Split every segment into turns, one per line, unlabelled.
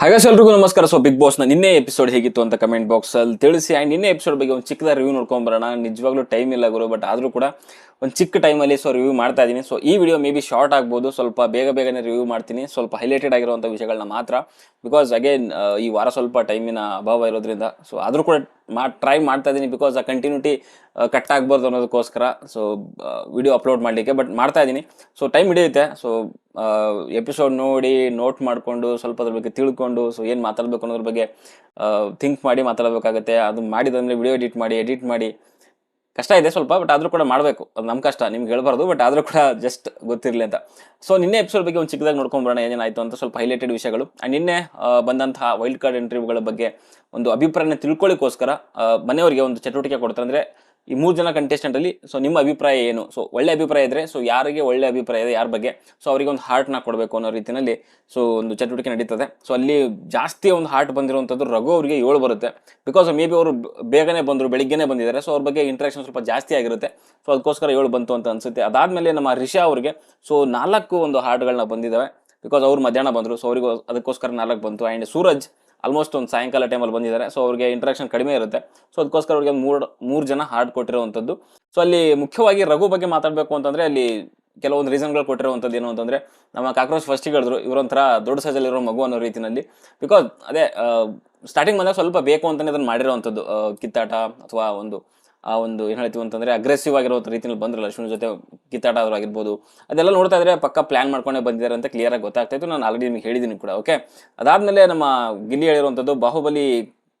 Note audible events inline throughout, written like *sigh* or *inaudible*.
ಹಾಗಾದ್ರೆ ಎಲ್ರಿಗೂ ನಮಸ್ಕಾರ. ಸೊ ಬಿಗ್ ಬಾಸ್ನ ನಿನ್ನೆ ಎಪಿಸೋಡ್ ಹೇಗಿತ್ತು ಅಂತ ಕಮೆಂಟ್ ಬಾಕ್ಸ್ ಅಲ್ಲಿ ತಿಳಿಸಿ. ಆ್ಯಂಡ್ ನಿನ್ನೆ ಎಪಿಸೋಡ್ ಬಗ್ಗೆ ಒಂದು ಚಿಕ್ಕದ ರಿವ್ಯೂ ನೋಡ್ಕೊಂಡು ಬರೋಣ. ನಿಜವಾಗ್ಲೂ ಟೈಮ್ ಇಲ್ಲ ಗುರು ಬಟ್ ಆದರೂ ಕೂಡ ಒಂದು ಚಿಕ್ಕ ಟೈಮಲ್ಲಿ ಸೊ ರಿವ್ಯೂ ಮಾಡ್ತಾ ಇದ್ದೀನಿ. ಸೊ ಈ ವಿಡಿಯೋ ಮೇ ಬಿ ಶಾರ್ಟ್ ಆಗ್ಬೋದು. ಸ್ವಲ್ಪ ಬೇಗ ಬೇಗನೆ ರಿವ್ಯೂ ಮಾಡ್ತೀನಿ. ಸ್ವಲ್ಪ ಹೈಲೈಟೆಡ್ ಆಗಿರುವಂಥ ವಿಷಯಗಳನ್ನ ಮಾತ್ರ. ಬಿಕಾಸ್ ಅಗೇನ್ ಈ ವಾರ ಸ್ವಲ್ಪ ಟೈಮಿನ ಅಭಾವ ಇರೋದ್ರಿಂದ. ಸೊ ಆದರೂ ಕೂಡ ಮಾ ಟ್ರೈ ಮಾಡ್ತಾ ಇದ್ದೀನಿ ಬಿಕಾಸ್ ಆ ಕಂಟಿನ್ಯೂಟಿ ಕಟ್ ಆಗ್ಬಾರ್ದು ಅನ್ನೋದಕ್ಕೋಸ್ಕರ. ಸೊ ವಿಡಿಯೋ ಅಪ್ಲೋಡ್ ಮಾಡಲಿಕ್ಕೆ ಬಟ್ ಮಾಡ್ತಾ ಇದ್ದೀನಿ ಸೊ ಟೈಮ್ ಹಿಡಿಯುತ್ತೆ. ಸೊ ಎಪಿಸೋಡ್ ನೋಡಿ ನೋಟ್ ಮಾಡಿಕೊಂಡು, ಸ್ವಲ್ಪ ಅದ್ರ ಬಗ್ಗೆ ತಿಳ್ಕೊಂಡು ಸೊ ಏನು ಮಾತಾಡಬೇಕು ಅನ್ನೋದ್ರ ಬಗ್ಗೆ ಥಿಂಕ್ ಮಾಡಿ ಮಾತಾಡಬೇಕಾಗುತ್ತೆ. ಅದು ಮಾಡಿದಂದರೆ ವಿಡಿಯೋ ಎಡಿಟ್ ಮಾಡಿ ಎಡಿಟ್ ಮಾಡಿ ಕಷ್ಟ ಇದೆ ಸ್ವಲ್ಪ ಬಟ್ ಆದರೂ ಕೂಡ ಮಾಡಬೇಕು. ಅದು ನಮ್ಮ ಕಷ್ಟ, ನಿಮ್ಗೆ ಹೇಳ್ಬಾರ್ದು ಬಟ್ ಆದರೂ ಕೂಡ ಜಸ್ಟ್ ಗೊತ್ತಿರಲಿ ಅಂತ. ಸೊ ನಿನ್ನೆ ಎಪಿಸೋಡ್ ಬಗ್ಗೆ ಒಂದು ಚಿಕ್ಕದಾಗಿ ನೋಡ್ಕೊಂಬರೋಣ ಏನೇನಾಯಿತು ಅಂತ ಸ್ವಲ್ಪ ಹೈಲೈಟೆಡ್ ವಿಷಯಗಳು. ನಿನ್ನೆ ಬಂದಂತಹ ವೈಲ್ಡ್ ಕಾರ್ಡ್ ಇಂಟರ್ವ್ಯೂಗಳ ಬಗ್ಗೆ ಒಂದು ಅಭಿಪ್ರಾಯನ ತಿಳ್ಕೊಳ್ಳಿಕ್ಕೋಸ್ಕರ ಮನೆಯವರಿಗೆ ಒಂದು ಚಟುವಟಿಕೆ ಕೊಡ್ತಾರೆ. ಅಂದರೆ ಈ ಮೂರು ಜನ ಕಂಟೆಸ್ಟೆಂಟಲ್ಲಿ ಸೊ ನಿಮ್ಮ ಅಭಿಪ್ರಾಯ ಏನು? ಸೊ ಒಳ್ಳೆ ಅಭಿಪ್ರಾಯ ಇದ್ರೆ ಸೊ ಯಾರಿಗೆ ಒಳ್ಳೆ ಅಭಿಪ್ರಾಯ ಇದೆ, ಯಾರ ಬಗ್ಗೆ? ಸೊ ಅವರಿಗೆ ಒಂದು ಹಾರ್ಟ್ನ ಕೊಡಬೇಕು ಅನ್ನೋ ರೀತಿಯಲ್ಲಿ ಸೊ ಒಂದು ಚಟುವಟಿಕೆ ನಡೀತದೆ. ಸೊ ಅಲ್ಲಿ ಜಾಸ್ತಿ ಒಂದು ಹಾರ್ಟ್ ಬಂದಿರುವಂಥದ್ದು ರಘು ಅವರಿಗೆ ಏಳು ಬರುತ್ತೆ. ಬಿಕಾಸ್ ಮೇ ಬಿ ಅವರು ಬೇಗನೆ ಬಂದರು, ಬೆಳಿಗ್ಗೆನೆ ಬಂದಿದ್ದಾರೆ ಸೊ ಅವ್ರ ಬಗ್ಗೆ ಇಂಟ್ರಾಕ್ಷನ್ ಸ್ವಲ್ಪ ಜಾಸ್ತಿ ಆಗಿರುತ್ತೆ. ಸೊ ಅದಕ್ಕೋಸ್ಕರ ಏಳು ಬಂತು ಅಂತ ಅನ್ಸುತ್ತೆ. ಅದಾದಮೇಲೆ ನಮ್ಮ ರಿಷಾ ಅವರಿಗೆ ಸೊ ನಾಲ್ಕು ಒಂದು ಹಾರ್ಟ್ಗಳನ್ನ ಬಂದಿದ್ದಾವೆ ಬಿಕಾಸ್ ಅವ್ರು ಮಧ್ಯಾಹ್ನ ಬಂದರು ಸೊ ಅವರಿಗೂ, ಅದಕ್ಕೋಸ್ಕರ ನಾಲ್ಕು ಬಂತು. ಆ್ಯಂಡ್ ಸೂರಜ್ ಆಲ್ಮೋಸ್ಟ್ ಒಂದು ಸಾಯಂಕಾಲ ಟೈಮಲ್ಲಿ ಬಂದಿದ್ದಾರೆ. ಸೊ ಅವ್ರಿಗೆ ಇಂಟ್ರಾಕ್ಷನ್ ಕಡಿಮೆ ಇರುತ್ತೆ. ಸೊ ಅದಕ್ಕೋಸ್ಕರ ಅವ್ರಿಗೆ ಮೂರು ಮೂರು ಜನ ಹಾರ್ಡ್ ಕೊಟ್ಟಿರುವಂಥದ್ದು ಸೊ ಅಲ್ಲಿ ಮುಖ್ಯವಾಗಿ ರಘು ಬಗ್ಗೆ ಮಾತಾಡಬೇಕು ಅಂತಂದರೆ, ಅಲ್ಲಿ ಕೆಲವೊಂದು ರೀಸನ್ಗಳು ಕೊಟ್ಟಿರುವಂಥದ್ದು ಏನು ಅಂತಂದರೆ, ನಮ್ಮ ಕಾಕ್ರೋಚ್ ಫಸ್ಟಿಗೆ ಹೇಳಿದ್ರು ಇವರೊಂಥರ ದೊಡ್ಡ ಸೈಜಲ್ಲಿರೋ ಮಗು ಅನ್ನೋ ರೀತಿಯಲ್ಲಿ ಬಿಕಾಸ್ ಅದೇ ಸ್ಟಾರ್ಟಿಂಗ್ ಬಂದಾಗ ಸ್ವಲ್ಪ ಬೇಕು ಅಂತಲೇ ಅದನ್ನು ಮಾಡಿರೋವಂಥದ್ದು ಕಿತ್ತಾಟ ಅಥವಾ ಒಂದು ಆ ಒಂದು ಏನು ಹೇಳ್ತೀವಿ ಅಂತಂದರೆ ಅಗ್ರೆಸಿವ್ ಆಗಿರೋ ರೀತಿಯಲ್ಲಿ ಬಂದ್ರಲ್ಲ ಅಶ್ವಿನ ಜೊತೆ ಕಿತ್ತಾಟ ಆದ್ರೂ ಆಗಿರ್ಬೋದು ಅದೆಲ್ಲ ನೋಡ್ತಾ ಇದ್ರೆ ಪಕ್ಕ ಪ್ಲಾನ್ ಮಾಡ್ಕೊಂಡೇ ಬಂದಿದ್ದಾರೆ ಅಂತ ಕ್ಲಿಯರ್ ಆಗಿ ಗೊತ್ತಾಗ್ತಾ ಇತ್ತು. ನಾನು ಆಲ್ರೆಡಿ ನಿಮಗೆ ಹೇಳಿದ್ದೀನಿ ಕೂಡ ಓಕೆ ಅದಾದಮೇಲೆ ನಮ್ಮ ಗಿಲ್ಲಿ ಹೇಳಿರುವಂಥದ್ದು, ಬಾಹುಬಲಿ